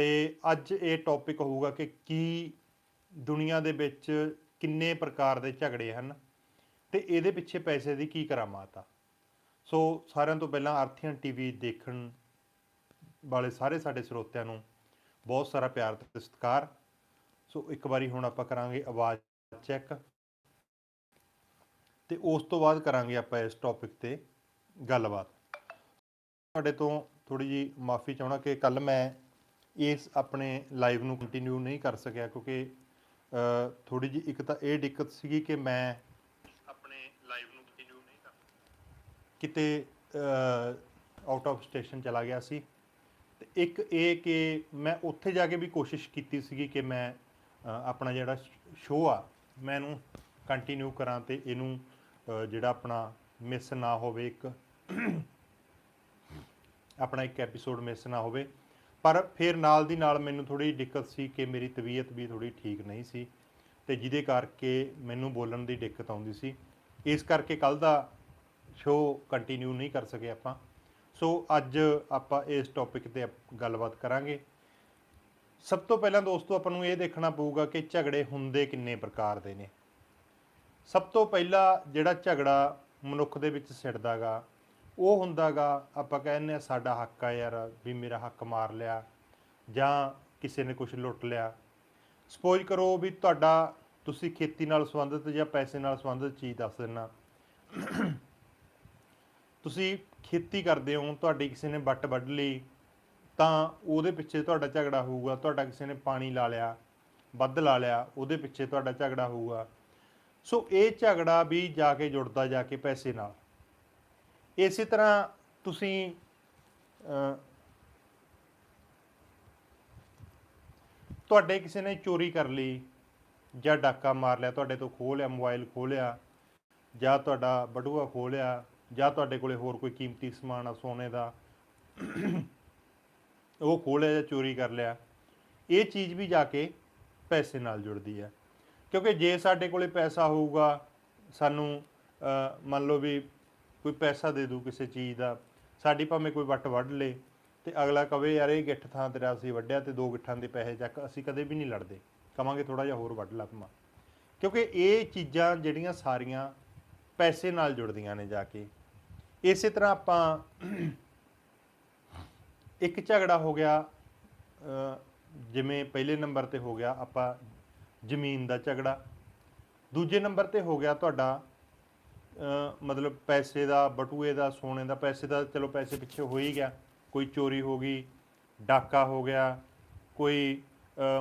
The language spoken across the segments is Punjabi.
ਤੇ ਅੱਜ ਇਹ ਟੌਪਿਕ ਹੋਊਗਾ ਕਿ ਕੀ ਦੁਨੀਆ ਦੇ ਵਿੱਚ ਕਿੰਨੇ ਪ੍ਰਕਾਰ ਦੇ ਝਗੜੇ ਹਨ ਤੇ ਇਹਦੇ ਪਿੱਛੇ ਪੈਸੇ ਦੀ ਕੀ ਕਰਾਮਾਤ ਆ। ਸੋ ਸਾਰਿਆਂ ਤੋਂ ਪਹਿਲਾਂ ਅਰਥੀਅਨ ਟੀਵੀ ਦੇਖਣ ਵਾਲੇ ਸਾਰੇ ਸਾਡੇ ਸਰੋਤਿਆਂ ਨੂੰ ਬਹੁਤ ਸਾਰਾ ਪਿਆਰ ਤੇ ਸਤਿਕਾਰ। ਸੋ ਇੱਕ ਵਾਰੀ ਹੁਣ ਆਪਾਂ ਕਰਾਂਗੇ ਆਵਾਜ਼ ਚੈੱਕ ਤੇ ਉਸ ਤੋਂ ਬਾਅਦ ਕਰਾਂਗੇ ਆਪਾਂ ਇਸ ਟੌਪਿਕ ਤੇ ਗੱਲਬਾਤ। ਤੁਹਾਡੇ ਤੋਂ ਥੋੜੀ ਜੀ ਮਾਫੀ ਚਾਹਣਾ ਕਿ ਕੱਲ ਮੈਂ ਇਸ ਆਪਣੇ ਲਾਈਵ ਨੂੰ ਕੰਟੀਨਿਊ ਨਹੀਂ ਕਰ ਸਕਿਆ ਕਿਉਂਕਿ ਥੋੜੀ ਜੀ ਇੱਕ ਤਾਂ ਇਹ ਦਿੱਕਤ ਸੀਗੀ ਕਿ ਮੈਂ ਆਪਣੇ ਲਾਈਵ ਨੂੰ ਕੰਟੀਨਿਊ ਨਹੀਂ ਕਰ ਕਿਤੇ ਆਊਟ ਆਫ ਸਟੇਸ਼ਨ ਚਲਾ ਗਿਆ ਸੀ। ਤੇ ਇੱਕ ਇਹ ਕਿ ਮੈਂ ਉੱਥੇ ਜਾ ਕੇ ਵੀ ਕੋਸ਼ਿਸ਼ ਕੀਤੀ ਸੀਗੀ ਕਿ ਮੈਂ ਆਪਣਾ ਜਿਹੜਾ ਸ਼ੋਅ ਆ, ਮੈਂ ਇਹਨੂੰ ਕੰਟੀਨਿਊ ਕਰਾਂ ਤੇ ਇਹਨੂੰ ਜਿਹੜਾ ਆਪਣਾ ਮਿਸ ਨਾ ਹੋਵੇ ਇੱਕ, ਆਪਣਾ ਇੱਕ ਐਪੀਸੋਡ ਮਿਸ ਨਾ ਹੋਵੇ। ਪਰ ਫਿਰ ਨਾਲ ਦੀ ਨਾਲ ਮੈਨੂੰ ਥੋੜੀ ਦਿੱਕਤ ਸੀ ਕਿ ਮੇਰੀ ਤਬੀਅਤ ਵੀ ਥੋੜੀ ਠੀਕ ਨਹੀਂ ਸੀ ਤੇ ਜਿਹਦੇ ਕਰਕੇ ਮੈਨੂੰ ਬੋਲਣ ਦੀ ਦਿੱਕਤ ਆਉਂਦੀ ਸੀ। ਇਸ ਕਰਕੇ ਕੱਲ ਦਾ ਸ਼ੋਅ ਕੰਟੀਨਿਊ ਨਹੀਂ ਕਰ ਸਕੇ ਆਪਾਂ। ਸੋ ਅੱਜ ਆਪਾਂ ਇਸ ਟੌਪਿਕ ਤੇ ਅਪ- ਗੱਲਬਾਤ ਕਰਾਂਗੇ। ਸਭ ਤੋਂ ਪਹਿਲਾਂ ਦੋਸਤੋ ਆਪਾਂ ਨੂੰ ਇਹ ਦੇਖਣਾ ਪਊਗਾ ਕਿ ਝਗੜੇ ਹੁੰਦੇ ਕਿੰਨੇ ਪ੍ਰਕਾਰ ਦੇ ਨੇ। ਸਭ ਤੋਂ ਪਹਿਲਾ ਜਿਹੜਾ ਝਗੜਾ ਮਨੁੱਖ ਦੇ ਵਿੱਚ ਸਿੜਦਾਗਾ ਉਹ ਹੁੰਦਾਗਾ, ਆਪਾਂ ਕਹਿੰਦੇ ਆ ਸਾਡਾ ਹੱਕ ਆ ਯਾਰ ਵੀ ਮੇਰਾ ਹੱਕ ਮਾਰ ਲਿਆ ਜਾਂ ਕਿਸੇ ਨੇ ਕੁਝ ਲੁੱਟ ਲਿਆ। ਸਪੋਜ਼ ਕਰੋ ਵੀ ਤੁਹਾਡਾ ਤੁਸੀਂ ਖੇਤੀ ਨਾਲ ਸੰਬੰਧਿਤ ਜਾਂ ਪੈਸੇ ਨਾਲ ਸੰਬੰਧਿਤ ਚੀਜ਼ ਦੱਸ ਦੇਣਾ ਤੁਸੀਂ ਖੇਤੀ ਕਰਦੇ ਹੋ, ਤੁਹਾਡੀ ਕਿਸੇ ਨੇ ਵੱਟ ਵੱਢ ਲਈ, ਤਾਂ ਉਹਦੇ ਪਿੱਛੇ ਤੁਹਾਡਾ ਝਗੜਾ ਹੋਊਗਾ, ਤੁਹਾਡਾ ਕਿਸੇ ਨੇ ਪਾਣੀ ਲਾ ਲਿਆ, ਵੱਧ ਲਾ ਲਿਆ, ਉਹਦੇ ਪਿੱਛੇ ਤੁਹਾਡਾ ਝਗੜਾ ਹੋਊਗਾ। ਸੋ ਇਹ ਝਗੜਾ ਵੀ ਜਾ ਕੇ ਜੁੜਦਾ, ਜਾ ਕੇ ਪੈਸੇ ਨਾਲ। ਇਸੇ ਤਰ੍ਹਾਂ ਤੁਸੀਂ ਤੁਹਾਡੇ ਕਿਸੇ ਨੇ ਚੋਰੀ ਕਰ ਲਈ ਜਾਂ ਡਾਕਾ ਮਾਰ ਲਿਆ, ਤੁਹਾਡੇ ਤੋਂ ਖੋਹ ਲਿਆ, ਮੋਬਾਈਲ ਖੋਹ ਲਿਆ, ਜਾਂ ਤੁਹਾਡਾ ਬਟੂਆ ਖੋਹ ਲਿਆ, ਜਾਂ ਤੁਹਾਡੇ ਕੋਲੇ ਹੋਰ ਕੋਈ ਕੀਮਤੀ ਸਮਾਨ ਆ ਸੋਨੇ ਦਾ, ਉਹ ਖੋਹ ਲਿਆ ਜਾਂ ਚੋਰੀ ਕਰ ਲਿਆ, ਇਹ ਚੀਜ਼ ਵੀ ਜਾ ਕੇ ਪੈਸੇ ਨਾਲ ਜੁੜਦੀ ਹੈ। ਕਿਉਂਕਿ ਜੇ ਸਾਡੇ ਕੋਲੇ ਪੈਸਾ ਹੋਊਗਾ, ਸਾਨੂੰ ਮੰਨ ਲਓ ਵੀ ਕੋਈ ਪੈਸਾ ਦੇ ਦੂ ਕਿਸੇ ਚੀਜ਼ ਦਾ, ਸਾਡੀ ਭਾਵੇਂ ਕੋਈ ਵੱਟ ਵੱਢ ਲੇ ਤੇ ਅਗਲਾ ਕਵੇ, ਯਾਰ ਇਹ ਗਿੱਠ ਥਾਂ ਤੇਰਾ ਅਸੀਂ ਵੱਢਿਆ ਤੇ ਦੋ ਗਿੱਠਾਂ ਦੇ ਪੈਸੇ ਚੱਕ, ਅਸੀਂ ਕਦੇ ਵੀ ਨਹੀਂ ਲੜਦੇ। ਕਵਾਂਗੇ ਥੋੜਾ ਜਿਹਾ ਹੋਰ ਵੱਢ ਲਾ ਭਮਾ ਕਿਉਂਕਿ ਇਹ ਚੀਜ਼ਾਂ ਜਿਹੜੀਆਂ ਸਾਰੀਆਂ ਪੈਸੇ ਨਾਲ ਜੁੜਦੀਆਂ ਨੇ ਜਾ ਕੇ। ਇਸੇ ਤਰ੍ਹਾਂ ਆਪਾਂ ਇੱਕ ਝਗੜਾ ਹੋ ਗਿਆ ਜਿਵੇਂ ਪਹਿਲੇ ਨੰਬਰ ਤੇ ਹੋ ਗਿਆ ਆਪਾਂ ਜ਼ਮੀਨ ਦਾ ਝਗੜਾ। ਦੂਜੇ ਨੰਬਰ ਤੇ ਹੋ ਗਿਆ ਤੁਹਾਡਾ ਮਤਲਬ ਪੈਸੇ ਦਾ, ਬਟੂਏ ਦਾ, ਸੋਨੇ ਦਾ, ਪੈਸੇ ਦਾ ਚਲੋ ਪੈਸੇ ਪਿੱਛੇ ਹੋ ਹੀ ਗਿਆ। ਕੋਈ ਚੋਰੀ ਹੋ ਗਈ, ਡਾਕਾ ਹੋ ਗਿਆ, ਕੋਈ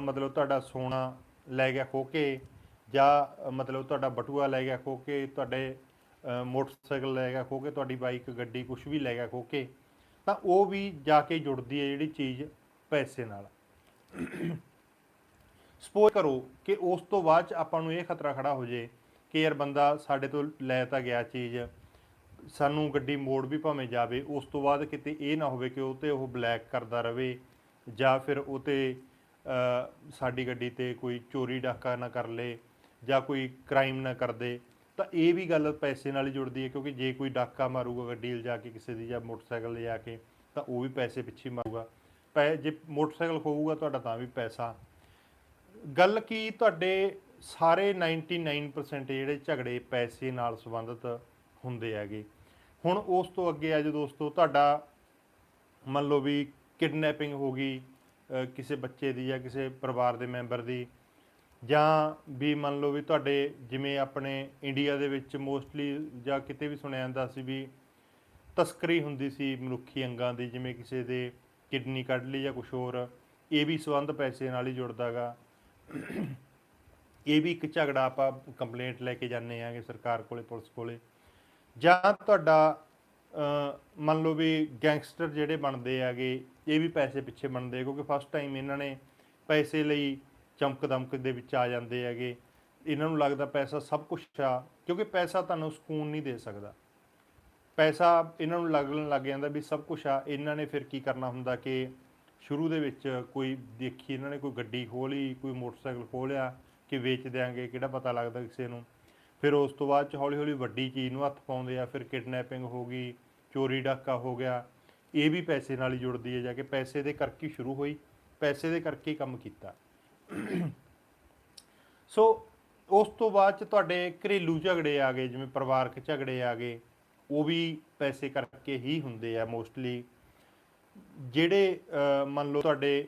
ਮਤਲਬ ਤੁਹਾਡਾ ਸੋਨਾ ਲੈ ਗਿਆ ਖੋ ਕੇ ਜਾਂ ਮਤਲਬ ਤੁਹਾਡਾ ਬਟੂਆ ਲੈ ਗਿਆ ਖੋ ਕੇ ਤੁਹਾਡੇ ਮੋਟਰਸਾਈਕਲ ਲੈ ਗਿਆ ਖੋ ਕੇ ਤੁਹਾਡੀ ਬਾਈਕ, ਗੱਡੀ ਕੁਝ ਵੀ ਲੈ ਗਿਆ ਖੋ ਕੇ ਤਾਂ ਉਹ ਵੀ ਜਾ ਕੇ ਜੁੜਦੀ ਹੈ ਜਿਹੜੀ ਚੀਜ਼ ਪੈਸੇ ਨਾਲ। ਸਪੋਜ਼ ਕਰੋ ਕਿ ਉਸ ਤੋਂ ਬਾਅਦ ਚ ਆਪਾਂ ਨੂੰ ਇਹ ਖਤਰਾ ਖੜਾ ਹੋ ਜੇ ਕਿ ਯਾਰ ਬੰਦਾ ਸਾਡੇ ਤੋਂ ਲੈ ਤਾਂ ਗਿਆ ਚੀਜ਼, ਸਾਨੂੰ ਗੱਡੀ ਮੋੜ ਵੀ ਭਾਵੇਂ ਜਾਵੇ, ਉਸ ਤੋਂ ਬਾਅਦ ਕਿਤੇ ਇਹ ਨਾ ਹੋਵੇ ਕਿ ਉਹ ਤੇ ਉਹ ਬਲੈਕ ਕਰਦਾ ਰਵੇ, ਜਾਂ ਫਿਰ ਉਹ ਤੇ ਸਾਡੀ ਗੱਡੀ ਤੇ ਕੋਈ ਚੋਰੀ ਡਾਕਾ ਨਾ ਕਰ ਲੇ, ਜਾਂ ਕੋਈ ਕ੍ਰਾਈਮ ਨਾ ਕਰਦੇ ਤਾਂ ਇਹ ਵੀ ਗੱਲ ਪੈਸੇ ਨਾਲ ਹੀ ਜੁੜਦੀ ਹੈ, ਕਿਉਂਕਿ ਜੇ ਕੋਈ ਡਾਕਾ ਮਾਰੂਗਾ ਗੱਡੀ ਲਿਜਾ ਕੇ ਕਿਸੇ ਦੀ, ਜਾਂ ਮੋਟਰਸਾਈਕਲ ਲਿਜਾ ਕੇ, ਤਾਂ ਉਹ ਵੀ ਪੈਸੇ ਪਿੱਛੇ ਮਾਰੂਗਾ। ਪੈ, ਜੇ ਮੋਟਰਸਾਈਕਲ ਖੋਊਗਾ ਤੁਹਾਡਾ ਤਾਂ ਵੀ ਪੈਸਾ। ਗੱਲ ਕੀ ਤੁਹਾਡੇ ਸਾਰੇ 99% ਜਿਹੜੇ ਝਗੜੇ ਪੈਸੇ ਨਾਲ ਸੰਬੰਧਿਤ ਹੁੰਦੇ ਹੈਗੇ। ਹੁਣ ਉਸ ਤੋਂ ਅੱਗੇ ਆ ਜੋ ਦੋਸਤੋ, ਤੁਹਾਡਾ ਮੰਨ ਲਓ ਵੀ ਕਿਡਨੈਪਿੰਗ ਹੋ ਗਈ ਕਿਸੇ ਬੱਚੇ ਦੀ ਜਾਂ ਕਿਸੇ ਪਰਿਵਾਰ ਦੇ ਮੈਂਬਰ ਦੀ, ਜਾਂ ਵੀ ਮੰਨ ਲਓ ਵੀ ਤੁਹਾਡੇ ਜਿਵੇਂ ਆਪਣੇ ਇੰਡੀਆ ਦੇ ਵਿੱਚ ਮੋਸਟਲੀ ਜਾਂ ਕਿਤੇ ਵੀ ਸੁਣਿਆ ਜਾਂਦਾ ਸੀ ਵੀ ਤਸਕਰੀ ਹੁੰਦੀ ਸੀ ਮਨੁੱਖੀ ਅੰਗਾਂ ਦੀ, ਜਿਵੇਂ ਕਿਸੇ ਦੇ ਕਿਡਨੀ ਕੱਢ ਲਈ ਜਾਂ ਕੁਝ ਹੋਰ, ਇਹ ਵੀ ਸੰਬੰਧ ਪੈਸੇ ਨਾਲ ਹੀ ਜੁੜਦਾਗਾ ਇਹ ਵੀ ਇੱਕ ਝਗੜਾ ਆਪਾਂ ਕੰਪਲੇਂਟ ਲੈ ਕੇ ਜਾਂਦੇ ਆਂਗੇ ਸਰਕਾਰ ਕੋਲੇ, ਪੁਲਿਸ ਕੋਲੇ। ਜਾਂ ਤੁਹਾਡਾ ਮੰਨ ਲਓ ਵੀ ਗੈਂਗਸਟਰ ਜਿਹੜੇ ਬਣਦੇ ਆਗੇ ਇਹ ਵੀ ਪੈਸੇ ਪਿੱਛੇ ਬਣਦੇ ਕਿਉਂਕਿ ਫਸਟ ਟਾਈਮ ਇਹਨਾਂ ਨੇ ਪੈਸੇ ਲਈ ਚਮਕ ਦਮਕ ਦੇ ਵਿੱਚ ਆ ਜਾਂਦੇ ਹੈਗੇ। ਇਹਨਾਂ ਨੂੰ ਲੱਗਦਾ ਪੈਸਾ ਸਭ ਕੁਝ ਆ, ਕਿਉਂਕਿ ਪੈਸਾ ਤੁਹਾਨੂੰ ਸਕੂਨ ਨਹੀਂ ਦੇ ਸਕਦਾ। ਪੈਸਾ ਇਹਨਾਂ ਨੂੰ ਲੱਗਣ ਲੱਗ ਜਾਂਦਾ ਵੀ ਸਭ ਕੁਝ ਆ, ਇਹਨਾਂ ਨੇ ਫਿਰ ਕੀ ਕਰਨਾ ਹੁੰਦਾ ਕਿ ਸ਼ੁਰੂ ਦੇ ਵਿੱਚ ਕੋਈ ਦੇਖੀ, ਇਹਨਾਂ ਨੇ ਕੋਈ ਗੱਡੀ ਖੋਹ ਲਈ, ਕੋਈ ਮੋਟਰਸਾਈਕਲ ਖੋਹ ਲਿਆ ਕਿ ਵੇਚ ਦਿਆਂਗੇ, ਕਿਹੜਾ ਪਤਾ ਲੱਗਦਾ ਕਿਸੇ ਨੂੰ। ਫਿਰ ਉਸ ਤੋਂ ਬਾਅਦ ਚ ਹੌਲੀ ਹੌਲੀ ਵੱਡੀ ਚੀਜ਼ ਨੂੰ ਹੱਥ ਪਾਉਂਦੇ ਆ, ਫਿਰ ਕਿਡਨੈਪਿੰਗ ਹੋ ਗਈ, ਚੋਰੀ ਡਾਕਾ ਹੋ ਗਿਆ। ਇਹ ਵੀ ਪੈਸੇ ਨਾਲ ਹੀ ਜੁੜਦੀ ਹੈ, ਜਾ ਕੇ ਪੈਸੇ ਦੇ ਕਰਕੇ ਸ਼ੁਰੂ ਹੋਈ, ਪੈਸੇ ਦੇ ਕਰਕੇ ਕੰਮ ਕੀਤਾ। ਸੋ ਉਸ ਤੋਂ ਬਾਅਦ ਚ ਤੁਹਾਡੇ ਘਰੇਲੂ ਝਗੜੇ ਆ ਗਏ, ਜਿਵੇਂ ਪਰਿਵਾਰਕ ਝਗੜੇ ਆ ਗਏ, ਉਹ ਵੀ ਪੈਸੇ ਕਰਕੇ ਹੀ ਹੁੰਦੇ ਆ ਮੋਸਟਲੀ ਜਿਹੜੇ ਮੰਨ ਲਓ ਤੁਹਾਡੇ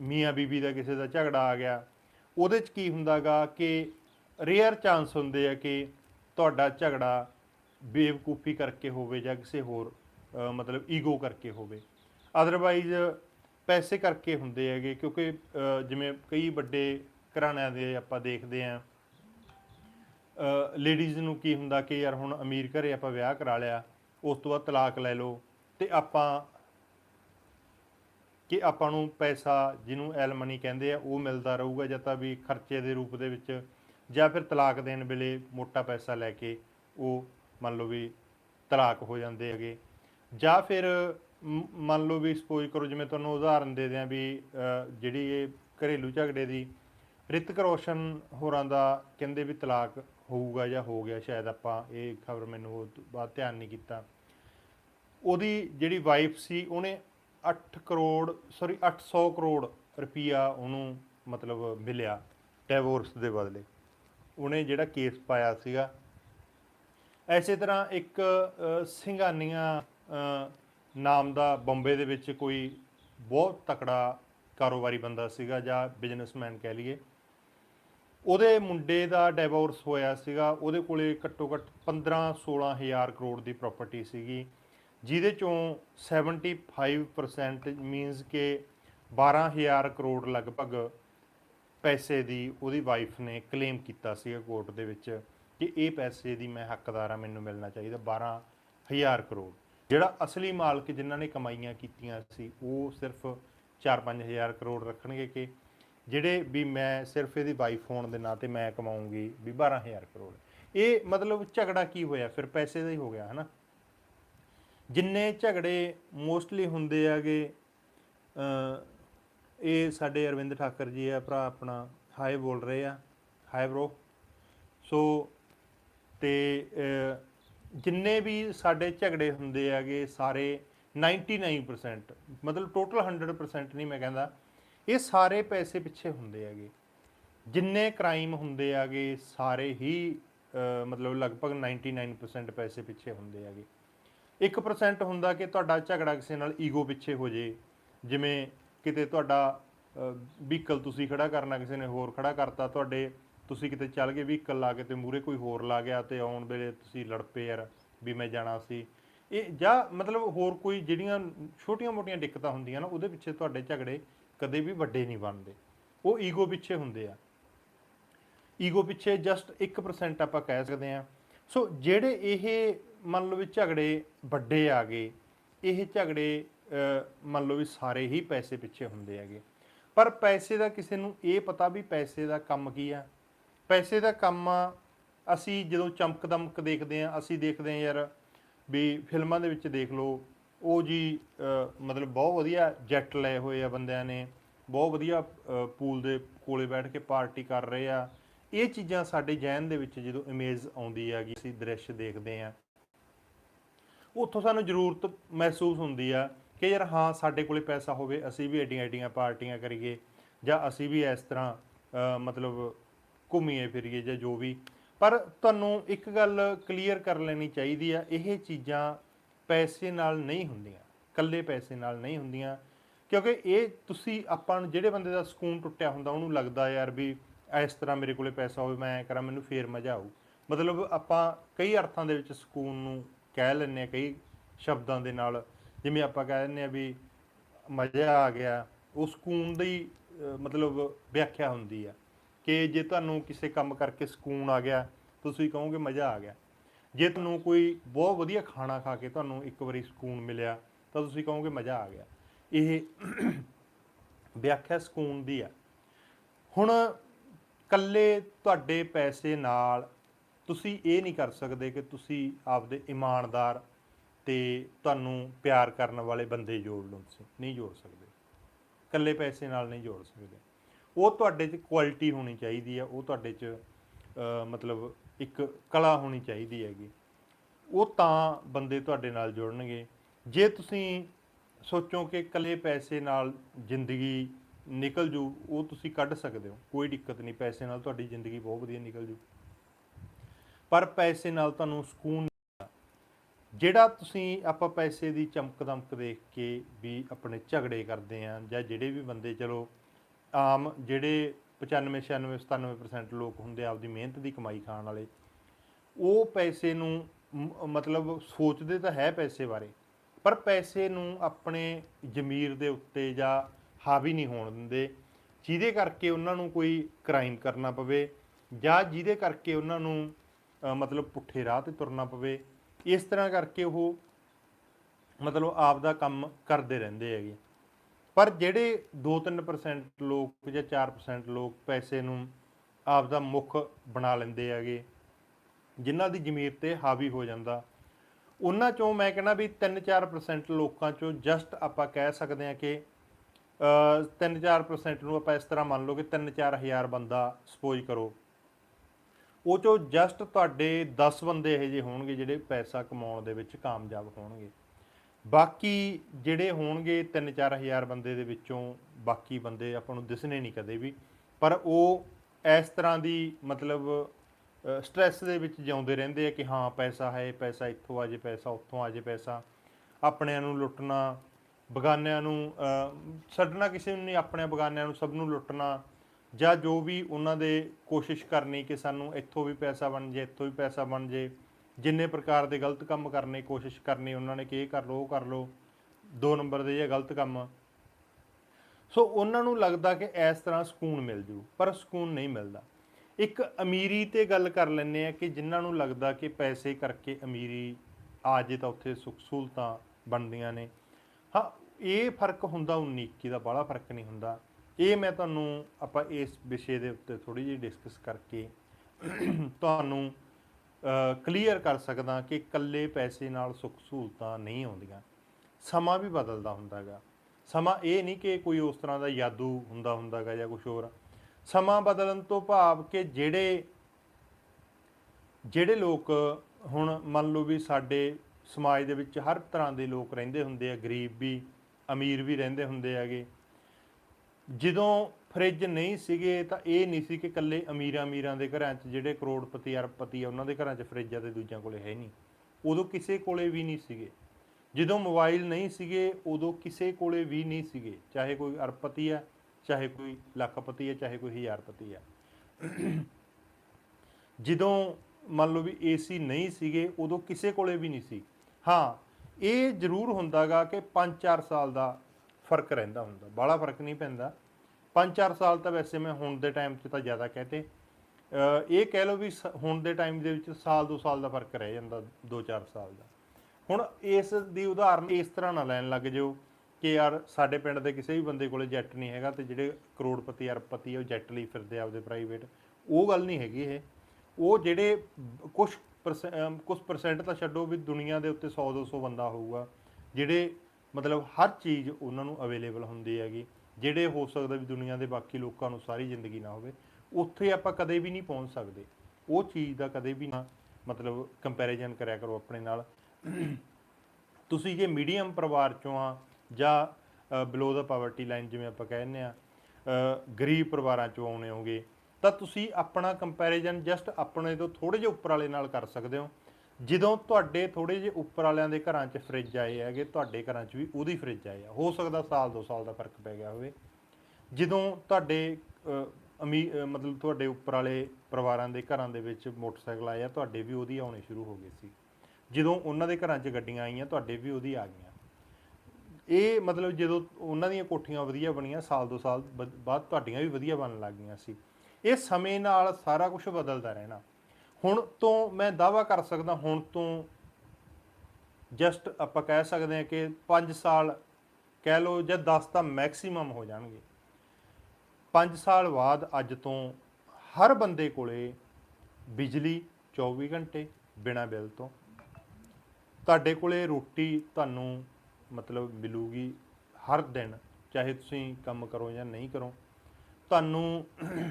ਮੀਆਂ ਬੀਬੀ ਦਾ ਕਿਸੇ ਦਾ ਝਗੜਾ ਆ ਗਿਆ ਉਹਦੇ ਚ ਕੀ ਹੁੰਦਾਗਾ ਕਿ ਰੇਅਰ ਚਾਂਸ ਹੁੰਦੇ ਆ ਕਿ ਤੁਹਾਡਾ ਝਗੜਾ ਬੇਵਕੂਫੀ ਕਰਕੇ ਹੋਵੇ ਜਾਂ ਕਿਸੇ ਹੋਰ ਮਤਲਬ ਈਗੋ ਕਰਕੇ ਹੋਵੇ। ਅਦਰਵਾਈਜ਼ ਪੈਸੇ ਕਰਕੇ ਹੁੰਦੇ ਹੈਗੇ ਕਿਉਂਕਿ ਜਿਵੇਂ ਕਈ ਵੱਡੇ ਘਰਾਣਿਆਂ ਦੇ ਆਪਾਂ ਦੇਖਦੇ ਆਂ ਲੇਡੀਜ਼ ਨੂੰ ਕੀ ਹੁੰਦਾ ਕਿ ਯਾਰ ਹੁਣ ਅਮੀਰ ਘਰੇ ਆਪਾਂ ਵਿਆਹ ਕਰਾ ਲਿਆ, ਉਸ ਤੋਂ ਬਾਅਦ ਤਲਾਕ ਲੈ ਲਓ ਤੇ ਆਪਾਂ ਕਿ ਆਪਾਂ ਨੂੰ ਪੈਸਾ ਜਿਹਨੂੰ ਐਲ ਮਨੀ ਕਹਿੰਦੇ ਆ, ਉਹ ਮਿਲਦਾ ਰਹੂਗਾ ਜਾਂ ਤਾਂ ਵੀ ਖਰਚੇ ਦੇ ਰੂਪ ਦੇ ਵਿੱਚ, ਜਾਂ ਫਿਰ ਤਲਾਕ ਦੇਣ ਵੇਲੇ ਮੋਟਾ ਪੈਸਾ ਲੈ ਕੇ ਉਹ ਮੰਨ ਲਓ ਵੀ ਤਲਾਕ ਹੋ ਜਾਂਦੇ ਹੈਗੇ। ਜਾਂ ਫਿਰ ਮੰਨ ਲਓ ਵੀ ਸਪੋਜ਼ ਕਰੋ ਜਿਵੇਂ ਤੁਹਾਨੂੰ ਉਦਾਹਰਨ ਦੇ ਦਿਆਂ ਵੀ ਜਿਹੜੀ ਇਹ ਘਰੇਲੂ ਝਗੜੇ ਦੀ ਰਿਤਕ ਰੋਸ਼ਨ ਹੋਰਾਂ ਦਾ ਕਹਿੰਦੇ ਵੀ ਤਲਾਕ ਹੋਊਗਾ ਜਾਂ ਹੋ ਗਿਆ, ਸ਼ਾਇਦ ਆਪਾਂ ਇਹ ਖਬਰ ਮੈਨੂੰ ਉਹ ਬਾਅਦ ਧਿਆਨ ਨਹੀਂ ਕੀਤਾ। ਉਹਦੀ ਜਿਹੜੀ ਵਾਈਫ ਸੀ, ਉਹਨੇ 8 ਕਰੋੜ ਸੌਰੀ 800 ਕਰੋੜ ਰੁਪਈਆ ਉਹਨੂੰ ਮਤਲਬ ਮਿਲਿਆ ਡਿਵੋਰਸ ਦੇ ਬਦਲੇ। ਉਹਨੇ ਜਿਹੜਾ ਕੇਸ ਪਾਇਆ ਸੀਗਾ। ਐਸੇ ਤਰ੍ਹਾਂ ਇੱਕ ਅ, ਸਿੰਘਾਨੀਆਂ ਨਾਮ ਦਾ ਬੰਬੇ ਦੇ ਵਿੱਚ ਕੋਈ ਬਹੁਤ ਤਕੜਾ ਕਾਰੋਬਾਰੀ ਬੰਦਾ ਸੀਗਾ ਜਾਂ ਬਿਜ਼ਨਸਮੈਨ ਕਹਿ ਲਈਏ। ਉਹਦੇ ਮੁੰਡੇ ਦਾ ਡਿਵੋਰਸ ਹੋਇਆ ਸੀਗਾ। ਉਹਦੇ ਕੋਲੇ ਘੱਟੋ ਘੱਟ 15 16000 ਕਰੋੜ ਦੀ ਪ੍ਰਾਪਰਟੀ ਸੀਗੀ। ਜਿਹਦੇ ਚੋਂ 75% ਮੀਨਸ ਕਿ 12000 ਕਰੋੜ ਲਗਭਗ ਪੈਸੇ ਦੀ ਉਹਦੀ ਵਾਈਫ ਨੇ ਕਲੇਮ ਕੀਤਾ ਸੀਗਾ ਕੋਰਟ ਦੇ ਵਿੱਚ ਕਿ ਇਹ ਪੈਸੇ ਦੀ ਮੈਂ ਹੱਕਦਾਰ ਆ, ਮੈਨੂੰ ਮਿਲਣਾ ਚਾਹੀਦਾ 12000 ਕਰੋੜ। ਜਿਹੜਾ ਅਸਲੀ ਮਾਲਕ ਜਿਨ੍ਹਾਂ ਨੇ ਕਮਾਈਆਂ ਕੀਤੀਆਂ ਸੀ, ਉਹ ਸਿਰਫ 4-5000 ਕਰੋੜ ਰੱਖਣਗੇ ਕਿ ਜਿਹੜੇ ਵੀ ਮੈਂ ਸਿਰਫ ਇਹਦੀ ਵਾਈਫ ਹੋਣ ਦੇ ਨਾਂ ਤੇ ਮੈਂ ਕਮਾਉਂਗੀ ਵੀ 12000 ਕਰੋੜ। ਇਹ ਮਤਲਬ ਝਗੜਾ ਕੀ ਹੋਇਆ? ਫਿਰ ਪੈਸੇ ਦਾ ਹੀ ਹੋ ਗਿਆ ਹਨਾ ਜਿੰਨੇ ਝਗੜੇ ਮੋਸਟਲੀ ਹੁੰਦੇ ਆਗੇ ਇਹ ਸਾਡੇ ਅਰਵਿੰਦ ਠਾਕਰ ਜੀ ਆ, ਭਰਾ ਆਪਣਾ ਹਾਈ ਬੋਲ ਰਹੇ ਆ ਹਾਈ ਬ్రో ਸੋ ਤੇ ਜਿੰਨੇ ਵੀ ਸਾਡੇ ਝਗੜੇ ਹੁੰਦੇ ਆਗੇ ਸਾਰੇ 99% ਮਤਲਬ ਟੋਟਲ 100% ਨਹੀਂ ਮੈਂ ਕਹਿੰਦਾ, ਇਹ ਸਾਰੇ ਪੈਸੇ ਪਿੱਛੇ ਹੁੰਦੇ ਆਗੇ। ਜਿੰਨੇ ਕ੍ਰਾਈਮ ਹੁੰਦੇ ਆਗੇ, ਸਾਰੇ ਹੀ ਮਤਲਬ ਲਗਭਗ 99% ਪੈਸੇ ਪਿੱਛੇ ਹੁੰਦੇ ਆਗੇ। 1% ਹੁੰਦਾ ਕਿ ਤੁਹਾਡਾ ਝਗੜਾ ਕਿਸੇ ਨਾਲ ਈਗੋ ਪਿੱਛੇ ਹੋ ਜੇ। ਜਿਵੇਂ ਕਿਤੇ ਤੁਹਾਡਾ ਵਹੀਕਲ ਤੁਸੀਂ ਖੜਾ ਕਰਨਾ, ਕਿਸੇ ਨੇ ਹੋਰ ਖੜਾ ਕਰਤਾ, ਤੁਹਾਡੇ ਤੁਸੀਂ ਕਿਤੇ ਚੱਲ ਗਏ ਵਹੀਕਲ ਲਾ ਕੇ ਤੇ ਮੂਰੇ ਕੋਈ ਹੋਰ ਲਾ ਗਿਆ ਤੇ ਆਉਣ ਵੇਲੇ ਤੁਸੀਂ ਲੜ ਪਏ ਯਾਰ ਵੀ ਮੈਂ ਜਾਣਾ ਸੀ। ਇਹ ਜਾਂ ਮਤਲਬ ਹੋਰ ਕੋਈ ਜਿਹੜੀਆਂ ਛੋਟੀਆਂ-ਮੋਟੀਆਂ ਦਿੱਕਤਾਂ ਹੁੰਦੀਆਂ ਨਾ, ਉਹਦੇ ਪਿੱਛੇ ਤੁਹਾਡੇ ਝਗੜੇ ਕਦੇ ਵੀ ਵੱਡੇ ਨਹੀਂ ਬਣਦੇ। ਉਹ ਈਗੋ ਪਿੱਛੇ ਹੁੰਦੇ ਆ। ਈਗੋ ਪਿੱਛੇ ਜਸਟ 1% ਆਪਾਂ ਕਹਿ ਸਕਦੇ ਆ ਸੋ ਜਿਹੜੇ ਇਹ ਮੰਨ ਲਓ ਵੀ ਝਗੜੇ ਵੱਡੇ ਆ ਗਏ, ਇਹ ਝਗੜੇ ਮੰਨ ਲਓ ਵੀ ਸਾਰੇ ਹੀ ਪੈਸੇ ਪਿੱਛੇ ਹੁੰਦੇ ਹੈਗੇ। ਪਰ ਪੈਸੇ ਦਾ ਕਿਸੇ ਨੂੰ ਇਹ ਪਤਾ ਵੀ ਪੈਸੇ ਦਾ ਕੰਮ ਕੀ ਆ। ਪੈਸੇ ਦਾ ਕੰਮ ਅਸੀਂ ਜਦੋਂ ਚਮਕ ਦਮਕ ਦੇਖਦੇ ਆ ਅਸੀਂ ਦੇਖਦੇ ਆ ਯਾਰ ਵੀ ਫਿਲਮਾਂ ਦੇ ਵਿੱਚ ਦੇਖ ਲਓ, ਉਹ ਜੀ ਮਤਲਬ ਬਹੁਤ ਵਧੀਆ ਜੈਟ ਲਏ ਹੋਏ ਆ ਬੰਦਿਆਂ ਨੇ, ਬਹੁਤ ਵਧੀਆ ਪੂਲ ਦੇ ਕੋਲੇ ਬੈਠ ਕੇ ਪਾਰਟੀ ਕਰ ਰਹੇ ਆ। ਇਹ ਚੀਜ਼ਾਂ ਸਾਡੇ ਜੈਨ ਦੇ ਵਿੱਚ ਜਦੋਂ ਇਮੇਜ ਆਉਂਦੀ ਹੈਗੀ, ਅਸੀਂ ਦ੍ਰਿਸ਼ ਦੇਖਦੇ ਆ ਉੱਥੋਂ ਸਾਨੂੰ ਜ਼ਰੂਰਤ ਮਹਿਸੂਸ ਹੁੰਦੀ ਆ ਕਿ ਯਾਰ ਹਾਂ, ਸਾਡੇ ਕੋਲੇ ਪੈਸਾ ਹੋਵੇ, ਅਸੀਂ ਵੀ ਐਡੀਆਂ ਐਡੀਆਂ ਪਾਰਟੀਆਂ ਕਰੀਏ ਜਾਂ ਅਸੀਂ ਵੀ ਇਸ ਤਰ੍ਹਾਂ ਮਤਲਬ ਘੁੰਮੀਏ ਫਿਰੀਏ ਜਾਂ ਜੋ ਵੀ। ਪਰ ਤੁਹਾਨੂੰ ਇੱਕ ਗੱਲ ਕਲੀਅਰ ਕਰ ਲੈਣੀ ਚਾਹੀਦੀ ਆ, ਇਹ ਚੀਜ਼ਾਂ ਪੈਸੇ ਨਾਲ ਨਹੀਂ ਹੁੰਦੀਆਂ ਕੱਲੇ ਪੈਸੇ ਨਾਲ ਨਹੀਂ ਹੁੰਦੀਆਂ। ਕਿਉਂਕਿ ਇਹ ਤੁਸੀਂ ਆਪਾਂ ਨੂੰ ਜਿਹੜੇ ਬੰਦੇ ਦਾ ਸਕੂਨ ਟੁੱਟਿਆ ਹੁੰਦਾ, ਉਹਨੂੰ ਲੱਗਦਾ ਯਾਰ ਵੀ ਇਸ ਤਰ੍ਹਾਂ ਮੇਰੇ ਕੋਲੇ ਪੈਸਾ ਹੋਵੇ, ਮੈਂ ਐਂ ਕਰਾਂ, ਮੈਨੂੰ ਫੇਰ ਮਜ਼ਾ ਆਊ। ਮਤਲਬ ਆਪਾਂ ਕਈ ਅਰਥਾਂ ਦੇ ਵਿੱਚ ਸਕੂਨ ਨੂੰ ਕਹਿ ਲੈਂਦੇ ਆ ਕਈ ਸ਼ਬਦਾਂ ਦੇ ਨਾਲ, ਜਿਵੇਂ ਆਪਾਂ ਕਹਿ ਦਿੰਦੇ ਆ ਵੀ ਮਜ਼ਾ ਆ ਗਿਆ, ਉਹ ਸਕੂਨ ਦੀ ਮਤਲਬ ਵਿਆਖਿਆ ਹੁੰਦੀ ਆ ਕਿ ਜੇ ਤੁਹਾਨੂੰ ਕਿਸੇ ਕੰਮ ਕਰਕੇ ਸਕੂਨ ਆ ਗਿਆ, ਤੁਸੀਂ ਕਹੋਗੇ ਮਜ਼ਾ ਆ ਗਿਆ। ਜੇ ਤੁਹਾਨੂੰ ਕੋਈ ਬਹੁਤ ਵਧੀਆ ਖਾਣਾ ਖਾ ਕੇ ਤੁਹਾਨੂੰ ਇੱਕ ਵਾਰੀ ਸਕੂਨ ਮਿਲਿਆ, ਤਾਂ ਤੁਸੀਂ ਕਹੋਗੇ ਮਜ਼ਾ ਆ ਗਿਆ। ਇਹ ਵਿਆਖਿਆ ਸਕੂਨ ਦੀ ਆ। ਹੁਣ ਕੱਲੇ ਤੁਹਾਡੇ ਪੈਸੇ ਨਾਲ ਤੁਸੀਂ ਇਹ ਨਹੀਂ ਕਰ ਸਕਦੇ ਕਿ ਤੁਸੀਂ ਆਪਦੇ ਇਮਾਨਦਾਰ ਤੇ ਤੁਹਾਨੂੰ ਪਿਆਰ ਕਰਨ ਵਾਲੇ ਬੰਦੇ ਜੋੜ ਲਓ ਤੁਸੀਂ। ਨਹੀਂ ਜੋੜ ਸਕਦੇ। ਇਕੱਲੇ ਪੈਸੇ ਨਾਲ ਨਹੀਂ ਜੋੜ ਸਕਦੇ। ਉਹ ਤੁਹਾਡੇ 'ਚ ਕੁਆਲਿਟੀ ਹੋਣੀ ਚਾਹੀਦੀ ਹੈ। ਉਹ ਤੁਹਾਡੇ 'ਚ ਮਤਲਬ ਇੱਕ ਕਲਾ ਹੋਣੀ ਚਾਹੀਦੀ ਹੈਗੀ। ਉਹ ਤਾਂ ਬੰਦੇ ਤੁਹਾਡੇ ਨਾਲ ਜੁੜਨਗੇ। ਜੇ ਤੁਸੀਂ ਸੋਚੋ ਕਿ ਇਕੱਲੇ ਪੈਸੇ ਨਾਲ ਜ਼ਿੰਦਗੀ ਨਿਕਲ ਜੂ, ਉਹ ਤੁਸੀਂ ਕੱਢ ਸਕਦੇ ਹੋ। ਕੋਈ ਦਿੱਕਤ ਨਹੀਂ। ਪੈਸੇ ਨਾਲ ਤੁਹਾਡੀ ਜ਼ਿੰਦਗੀ ਬਹੁਤ ਵਧੀਆ ਨਿਕਲ ਜੂ। ਪਰ ਪੈਸੇ ਨਾਲ ਤੁਹਾਨੂੰ ਸਕੂਨ ਜਿਹੜਾ ਤੁਸੀਂ ਆਪਾਂ ਪੈਸੇ ਦੀ ਚਮਕ ਦਮਕ ਦੇਖ ਕੇ ਵੀ ਆਪਣੇ ਝਗੜੇ ਕਰਦੇ ਆ ਜਾਂ ਜਿਹੜੇ ਵੀ ਬੰਦੇ, ਚਲੋ, ਆਮ ਜਿਹੜੇ 95 96 97% ਲੋਕ ਹੁੰਦੇ ਆਪਦੀ ਮਿਹਨਤ ਦੀ ਕਮਾਈ ਖਾਣ ਵਾਲੇ, ਉਹ ਪੈਸੇ ਨੂੰ ਮਤਲਬ ਸੋਚਦੇ ਤਾਂ ਹੈ ਪੈਸੇ ਬਾਰੇ, ਪਰ ਪੈਸੇ ਨੂੰ ਆਪਣੇ ਜ਼ਮੀਰ ਦੇ ਉੱਤੇ ਜਾਂ ਹਾਵੀ ਨਹੀਂ ਹੋਣ ਦਿੰਦੇ। ਜਿਹਦੇ ਕਰਕੇ ਉਹਨਾਂ ਨੂੰ ਕੋਈ ਕ੍ਰਾਈਮ ਕਰਨਾ ਪਵੇ ਜਾਂ ਜਿਹਦੇ ਕਰਕੇ ਉਹਨਾਂ ਨੂੰ ਮਤਲਬ ਪੁੱਠੇ ਰਾਹ ਤੇ ਤੁਰਨਾ ਪਵੇ। ਇਸ ਤਰ੍ਹਾਂ ਕਰਕੇ ਉਹ ਮਤਲਬ ਆਪ ਦਾ ਕੰਮ ਕਰਦੇ ਰਹਿੰਦੇ ਹੈਗੇ। ਪਰ ਜਿਹੜੇ 2-3% ਲੋਕ ਜਾਂ 4% ਲੋਕ ਪੈਸੇ ਨੂੰ ਆਪ ਦਾ ਮੁੱਖ ਬਣਾ ਲੈਂਦੇ ਹੈਗੇ, ਜਿਨ੍ਹਾਂ ਦੀ ਜ਼ਮੀਰ ਤੇ ਹਾਵੀ ਹੋ ਜਾਂਦਾ, ਉਹਨਾਂ ਚੋਂ ਮੈਂ ਕਹਿੰਦਾ ਵੀ 3-4% ਲੋਕਾਂ ਚੋਂ ਜਸਟ ਆਪਾਂ ਕਹਿ ਸਕਦੇ ਹਾਂ ਕਿ 3-4% ਨੂੰ ਆਪਾਂ ਇਸ ਤਰ੍ਹਾਂ ਮੰਨ ਲਓ ਕਿ 3-4 ਹਜ਼ਾਰ ਬੰਦਾ ਸਪੋਜ਼ ਕਰੋ। ਉਹ ਚੋਂ ਜਸਟ ਤੁਹਾਡੇ 10 ਬੰਦੇ ਇਹੋ ਜਿਹੇ ਹੋਣਗੇ ਜਿਹੜੇ ਪੈਸਾ ਕਮਾਉਣ ਦੇ ਵਿੱਚ ਕਾਮਯਾਬ ਹੋਣਗੇ। ਬਾਕੀ ਜਿਹੜੇ ਹੋਣਗੇ 3-4 ਹਜ਼ਾਰ ਬੰਦੇ ਦੇ ਵਿੱਚੋਂ ਬਾਕੀ ਬੰਦੇ ਆਪਾਂ ਨੂੰ ਦਿਸਣੇ ਨਹੀਂ ਕਦੇ ਵੀ। ਪਰ ਉਹ ਇਸ ਤਰ੍ਹਾਂ ਦੀ ਮਤਲਬ ਸਟ੍ਰੈਸ ਦੇ ਵਿੱਚ ਜਿਉਂਦੇ ਰਹਿੰਦੇ ਆ ਕਿ ਹਾਂ, ਪੈਸਾ ਹੈ, ਪੈਸਾ ਇੱਥੋਂ ਆ ਜੇ, ਪੈਸਾ ਉੱਥੋਂ ਆ ਜੇ, ਪੈਸਾ ਆਪਣਿਆਂ ਨੂੰ ਲੁੱਟਣਾ, ਬਗਾਨਿਆਂ ਨੂੰ ਛੱਡਣਾ ਕਿਸੇ ਨੂੰ ਨਹੀਂ ਆਪਣੇ ਬਗਾਨਿਆਂ ਨੂੰ ਸਭ ਨੂੰ ਲੁੱਟਣਾ। ਜਾਂ ਜੋ ਵੀ ਉਹਨਾਂ ਦੇ ਕੋਸ਼ਿਸ਼ ਕਰਨੀ ਕਿ ਸਾਨੂੰ ਇੱਥੋਂ ਵੀ ਪੈਸਾ ਬਣ ਜੇ, ਇੱਥੋਂ ਵੀ ਪੈਸਾ ਬਣ ਜੇ, ਜਿੰਨੇ ਪ੍ਰਕਾਰ ਦੇ ਗਲਤ ਕੰਮ ਕਰਨੇ, ਕੋਸ਼ਿਸ਼ ਕਰਨੀ, ਉਹਨਾਂ ਨੇ ਕਿ ਇਹ ਕਰ ਲਓ, ਉਹ ਕਰ ਲਓ, ਦੋ ਨੰਬਰ ਦੇ ਜਾਂ ਗਲਤ ਕੰਮ। ਸੋ ਉਹਨਾਂ ਨੂੰ ਲੱਗਦਾ ਕਿ ਇਸ ਤਰ੍ਹਾਂ ਸਕੂਨ ਮਿਲ ਜੂ, ਪਰ ਸਕੂਨ ਨਹੀਂ ਮਿਲਦਾ। ਇੱਕ ਅਮੀਰੀ ਤੇ ਗੱਲ ਕਰ ਲੈਂਦੇ ਆ ਕਿ ਜਿਨ੍ਹਾਂ ਨੂੰ ਲੱਗਦਾ ਕਿ ਪੈਸੇ ਕਰਕੇ ਅਮੀਰੀ ਆ ਜੇ ਤਾਂ ਉੱਥੇ ਸੁੱਖ ਸਹੂਲਤਾਂ ਬਣਦੀਆਂ ਨੇ। ਹਾਂ, ਇਹ ਫ਼ਰਕ ਹੁੰਦਾ 19 21 ਦਾ ਬੜਾ ਫ਼ਰਕ ਨਹੀਂ ਹੁੰਦਾ। ਇਹ ਮੈਂ ਤੁਹਾਨੂੰ ਆਪਾਂ ਇਸ ਵਿਸ਼ੇ ਦੇ ਉੱਤੇ ਥੋੜੀ ਜਿਹੀ ਡਿਸਕਸ ਕਰਕੇ ਤੁਹਾਨੂੰ ਕਲੀਅਰ ਕਰ ਸਕਦਾ ਕਿ ਇਕੱਲੇ ਪੈਸੇ ਨਾਲ ਸੁੱਖ ਸਹੂਲਤਾਂ ਨਹੀਂ ਆਉਂਦੀਆਂ। ਸਮਾਂ ਵੀ ਬਦਲਦਾ ਹੁੰਦਾਗਾ। ਸਮਾਂ ਇਹ ਨਹੀਂ ਕਿ ਕੋਈ ਉਸ ਤਰ੍ਹਾਂ ਦਾ ਜਾਦੂ ਹੁੰਦਾ ਹੁੰਦਾਗਾ ਜਾਂ ਕੁਝ ਹੋਰ। ਸਮਾਂ ਬਦਲਣ ਤੋਂ ਭਾਵ ਕਿ ਜਿਹੜੇ ਜਿਹੜੇ ਲੋਕ ਹੁਣ ਮੰਨ ਲਓ ਵੀ ਸਾਡੇ ਸਮਾਜ ਦੇ ਵਿੱਚ ਹਰ ਤਰ੍ਹਾਂ ਦੇ ਲੋਕ ਰਹਿੰਦੇ ਹੁੰਦੇ ਆ, ਗਰੀਬ ਵੀ, ਅਮੀਰ ਵੀ ਰਹਿੰਦੇ ਹੁੰਦੇ ਹੈਗੇ। ਜਦੋਂ ਫ੍ਰਿਜ ਨਹੀਂ ਸੀਗੇ ਤਾਂ ਇਹ ਨਹੀਂ ਸੀ ਕਿ ਇਕੱਲੇ ਅਮੀਰਾਂ ਅਮੀਰਾਂ ਦੇ ਘਰਾਂ 'ਚ ਜਿਹੜੇ ਕਰੋੜਪਤੀ ਅਰਬਪਤੀ ਆ, ਉਹਨਾਂ ਦੇ ਘਰਾਂ 'ਚ ਫ੍ਰਿਜ ਆ ਤੇ ਦੂਜਿਆਂ ਕੋਲੇ ਹੈ ਨਹੀਂ। ਉਦੋਂ ਕਿਸੇ ਕੋਲੇ ਵੀ ਨਹੀਂ ਸੀਗੇ। ਜਦੋਂ ਮੋਬਾਈਲ ਨਹੀਂ ਸੀਗੇ, ਉਦੋਂ ਕਿਸੇ ਕੋਲੇ ਵੀ ਨਹੀਂ ਸੀਗੇ। ਚਾਹੇ ਕੋਈ ਅਰਬਪਤੀ ਆ, ਚਾਹੇ ਕੋਈ ਲੱਖਪਤੀ ਆ, ਚਾਹੇ ਕੋਈ ਹਜ਼ਾਰਪਤੀ ਆ। ਜਦੋਂ ਮੰਨ ਲਓ ਵੀ ਏਸੀ ਨਹੀਂ ਸੀਗੇ, ਉਦੋਂ ਕਿਸੇ ਕੋਲੇ ਵੀ ਨਹੀਂ ਸੀ। ਹਾਂ, ਇਹ ਜ਼ਰੂਰ ਹੁੰਦਾਗਾ ਕਿ 5-4 ਸਾਲ ਦਾ ਫ਼ਰਕ ਰਹਿੰਦਾ ਹੁੰਦਾ, ਬਾਹਲਾ ਫ਼ਰਕ ਨਹੀਂ ਪੈਂਦਾ। 5-4 ਸਾਲ ਤਾਂ ਵੈਸੇ ਮੈਂ ਹੁਣ ਦੇ ਟਾਈਮ 'ਚ ਤਾਂ ਜ਼ਿਆਦਾ ਕਹਤੇ ਇਹ ਕਹਿ ਲਓ ਵੀ ਸ- ਹੁਣ ਦੇ ਟਾਈਮ ਦੇ ਵਿੱਚ ਸਾਲ, ਦੋ ਸਾਲ ਦਾ ਫ਼ਰਕ ਰਹਿ ਜਾਂਦਾ 2-4 ਸਾਲ ਦਾ। ਹੁਣ ਇਸ ਦੀ ਉਦਾਹਰਨ ਇਸ ਤਰ੍ਹਾਂ ਨਾ ਲੈਣ ਲੱਗ ਜਿਓ ਕਿ ਯਾਰ ਸਾਡੇ ਪਿੰਡ ਦੇ ਕਿਸੇ ਵੀ ਬੰਦੇ ਕੋਲੇ ਜੈਟ ਨਹੀਂ ਹੈਗਾ ਤੇ ਜਿਹੜੇ ਕਰੋੜਪਤੀ, ਅਰਬਪਤੀ ਆ, ਉਹ ਜੈਟ ਲਈ ਫਿਰਦੇ ਆਪਦੇ ਪ੍ਰਾਈਵੇਟ ਉਹ ਗੱਲ ਨਹੀਂ ਹੈਗੀ ਇਹ। ਉਹ ਜਿਹੜੇ ਕੁਝ ਕੁਝ ਪਰਸੈਂਟ ਤਾਂ ਛੱਡੋ ਵੀ ਦੁਨੀਆ ਦੇ ਉੱਤੇ 100 200 ਬੰਦਾ ਹੋਊਗਾ, ਜਿਹੜੇ ਮਤਲਬ ਹਰ ਚੀਜ਼ ਉਹਨਾਂ ਨੂੰ ਅਵੇਲੇਬਲ ਹੁੰਦੀ ਹੈਗੀ, ਜਿਹੜੇ ਹੋ ਸਕਦਾ ਵੀ ਦੁਨੀਆ ਦੇ ਬਾਕੀ ਲੋਕਾਂ ਨੂੰ ਸਾਰੀ ਜ਼ਿੰਦਗੀ ਨਾ ਹੋਵੇ, ਉੱਥੇ ਆਪਾਂ ਕਦੇ ਵੀ ਨਹੀਂ ਪਹੁੰਚ ਸਕਦੇ। ਉਹ ਚੀਜ਼ ਦਾ ਕਦੇ ਵੀ ਨਾ ਮਤਲਬ ਕੰਪੈਰੀਜ਼ਨ ਕਰਿਆ ਕਰੋ ਆਪਣੇ ਨਾਲ। ਤੁਸੀਂ ਜੇ ਮੀਡੀਅਮ ਪਰਿਵਾਰ ਚੋਂ ਆ, ਜਾਂ ਬਿਲੋ ਦਾ ਪਾਵਰਟੀ ਲਾਈਨ ਜਿਵੇਂ ਆਪਾਂ ਕਹਿੰਦੇ ਆ ਗਰੀਬ ਪਰਿਵਾਰਾਂ ਚੋਂ ਆਉਣੇ ਹੋਗੇ, ਤਾਂ ਤੁਸੀਂ ਆਪਣਾ ਕੰਪੈਰੀਜ਼ਨ ਜਸਟ ਆਪਣੇ ਤੋਂ ਥੋੜੇ ਜਿਹਾ ਉੱਪਰ ਵਾਲੇ ਨਾਲ ਕਰ ਸਕਦੇ ਹੋ। ਜਦੋਂ ਤੁਹਾਡੇ ਥੋੜੇ ਜਿਹੇ ਉੱਪਰ ਵਾਲਿਆਂ ਦੇ ਘਰਾਂ 'ਚ ਫ੍ਰਿਜ ਆਏ ਹੈਗੇ, ਤੁਹਾਡੇ ਘਰਾਂ 'ਚ ਵੀ ਉਹਦੀ ਫ੍ਰਿਜ ਆਏ ਆ। ਹੋ ਸਕਦਾ ਸਾਲ ਦੋ ਸਾਲ ਦਾ ਫ਼ਰਕ ਪੈ ਗਿਆ ਹੋਵੇ। ਜਦੋਂ ਤੁਹਾਡੇ ਅਮੀ ਮਤਲਬ ਤੁਹਾਡੇ ਉੱਪਰ ਵਾਲੇ ਪਰਿਵਾਰਾਂ ਦੇ ਘਰਾਂ ਦੇ ਵਿੱਚ ਮੋਟਰਸਾਈਕਲ ਆਏ ਆ ਤੁਹਾਡੇ ਵੀ ਉਹਦੀ ਆਉਣੇ ਸ਼ੁਰੂ ਹੋ ਗਏ ਸੀ। ਜਦੋਂ ਉਹਨਾਂ ਦੇ ਘਰਾਂ 'ਚ ਗੱਡੀਆਂ ਆਈਆਂ, ਤੁਹਾਡੇ ਵੀ ਉਹਦੀ ਆ ਗਈਆਂ। ਇਹ ਮਤਲਬ ਜਦੋਂ ਉਹਨਾਂ ਦੀਆਂ ਕੋਠੀਆਂ ਵਧੀਆ ਬਣੀਆਂ, ਸਾਲ ਦੋ ਸਾਲ ਬ- ਬਾਅਦ ਤੁਹਾਡੀਆਂ ਵੀ ਵਧੀਆ ਬਣਨ ਲੱਗ ਗਈਆਂ ਸੀ। ਇਹ ਸਮੇਂ ਨਾਲ ਸਾਰਾ ਕੁਝ ਬਦਲਦਾ ਰਹਿਣਾ। ਹੁਣ ਤੋਂ ਮੈਂ ਦਾਵਾ ਕਰ ਸਕਦਾ ਹੁਣ ਤੋਂ ਜਸਟ ਆਪਾਂ ਕਹਿ ਸਕਦੇ ਹਾਂ ਕਿ 5 ਸਾਲ ਕਹਿ ਲਓ ਜਾਂ 10 ਤਾਂ ਮੈਕਸਿਮਮ ਹੋ ਜਾਣਗੇ। 5 ਸਾਲ ਬਾਅਦ ਅੱਜ ਤੋਂ ਹਰ ਬੰਦੇ ਕੋਲੇ ਬਿਜਲੀ 24 ਘੰਟੇ ਬਿਨਾਂ ਬਿੱਲ ਤੋਂ। ਤੁਹਾਡੇ ਕੋਲੇ ਰੋਟੀ ਤੁਹਾਨੂੰ ਮਤਲਬ ਮਿਲੂਗੀ ਹਰ ਦਿਨ, ਚਾਹੇ ਤੁਸੀਂ ਕੰਮ ਕਰੋ ਜਾਂ ਨਹੀਂ ਕਰੋ। ਤੁਹਾਨੂੰ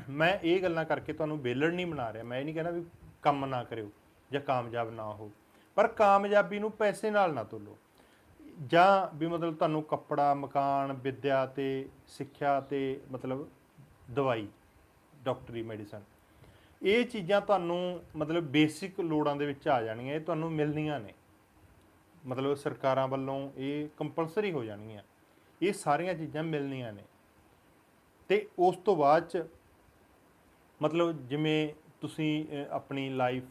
ਮੈਂ ਇਹ ਗੱਲਾਂ ਕਰਕੇ ਤੁਹਾਨੂੰ ਬੇਲੜ ਨਹੀਂ ਬਣਾ ਰਿਹਾ। ਮੈਂ ਇਹ ਨਹੀਂ ਕਹਿੰਦਾ ਵੀ ਕੰਮ ਨਾ ਕਰਿਓ ਜਾਂ ਕਾਮਯਾਬ ਨਾ ਹੋ। ਪਰ ਕਾਮਯਾਬੀ ਨੂੰ ਪੈਸੇ ਨਾਲ ਨਾ ਤੋਲੋ। ਜਾਂ ਵੀ ਮਤਲਬ ਤੁਹਾਨੂੰ ਕੱਪੜਾ, ਮਕਾਨ, ਵਿੱਦਿਆ ਤੇ ਸਿੱਖਿਆ ਤੇ ਮਤਲਬ ਦਵਾਈ, ਡਾਕਟਰੀ ਮੈਡੀਸਨ, ਇਹ ਚੀਜ਼ਾਂ ਤੁਹਾਨੂੰ ਮਤਲਬ ਬੇਸਿਕ ਲੋੜਾਂ ਦੇ ਵਿੱਚ ਆ ਜਾਣੀਆਂ, ਇਹ ਤੁਹਾਨੂੰ ਮਿਲਣੀਆਂ ਨੇ। ਮਤਲਬ ਸਰਕਾਰਾਂ ਵੱਲੋਂ ਇਹ ਕੰਪਲਸਰੀ ਹੋ ਜਾਣਗੀਆਂ। ਇਹ ਸਾਰੀਆਂ ਚੀਜ਼ਾਂ ਮਿਲਣੀਆਂ ਨੇ। ਤੇ ਉਸ ਤੋਂ ਬਾਅਦ ਚ ਮਤਲਬ ਜਿਵੇਂ ਤੁਸੀਂ ਆਪਣੀ ਲਾਈਫ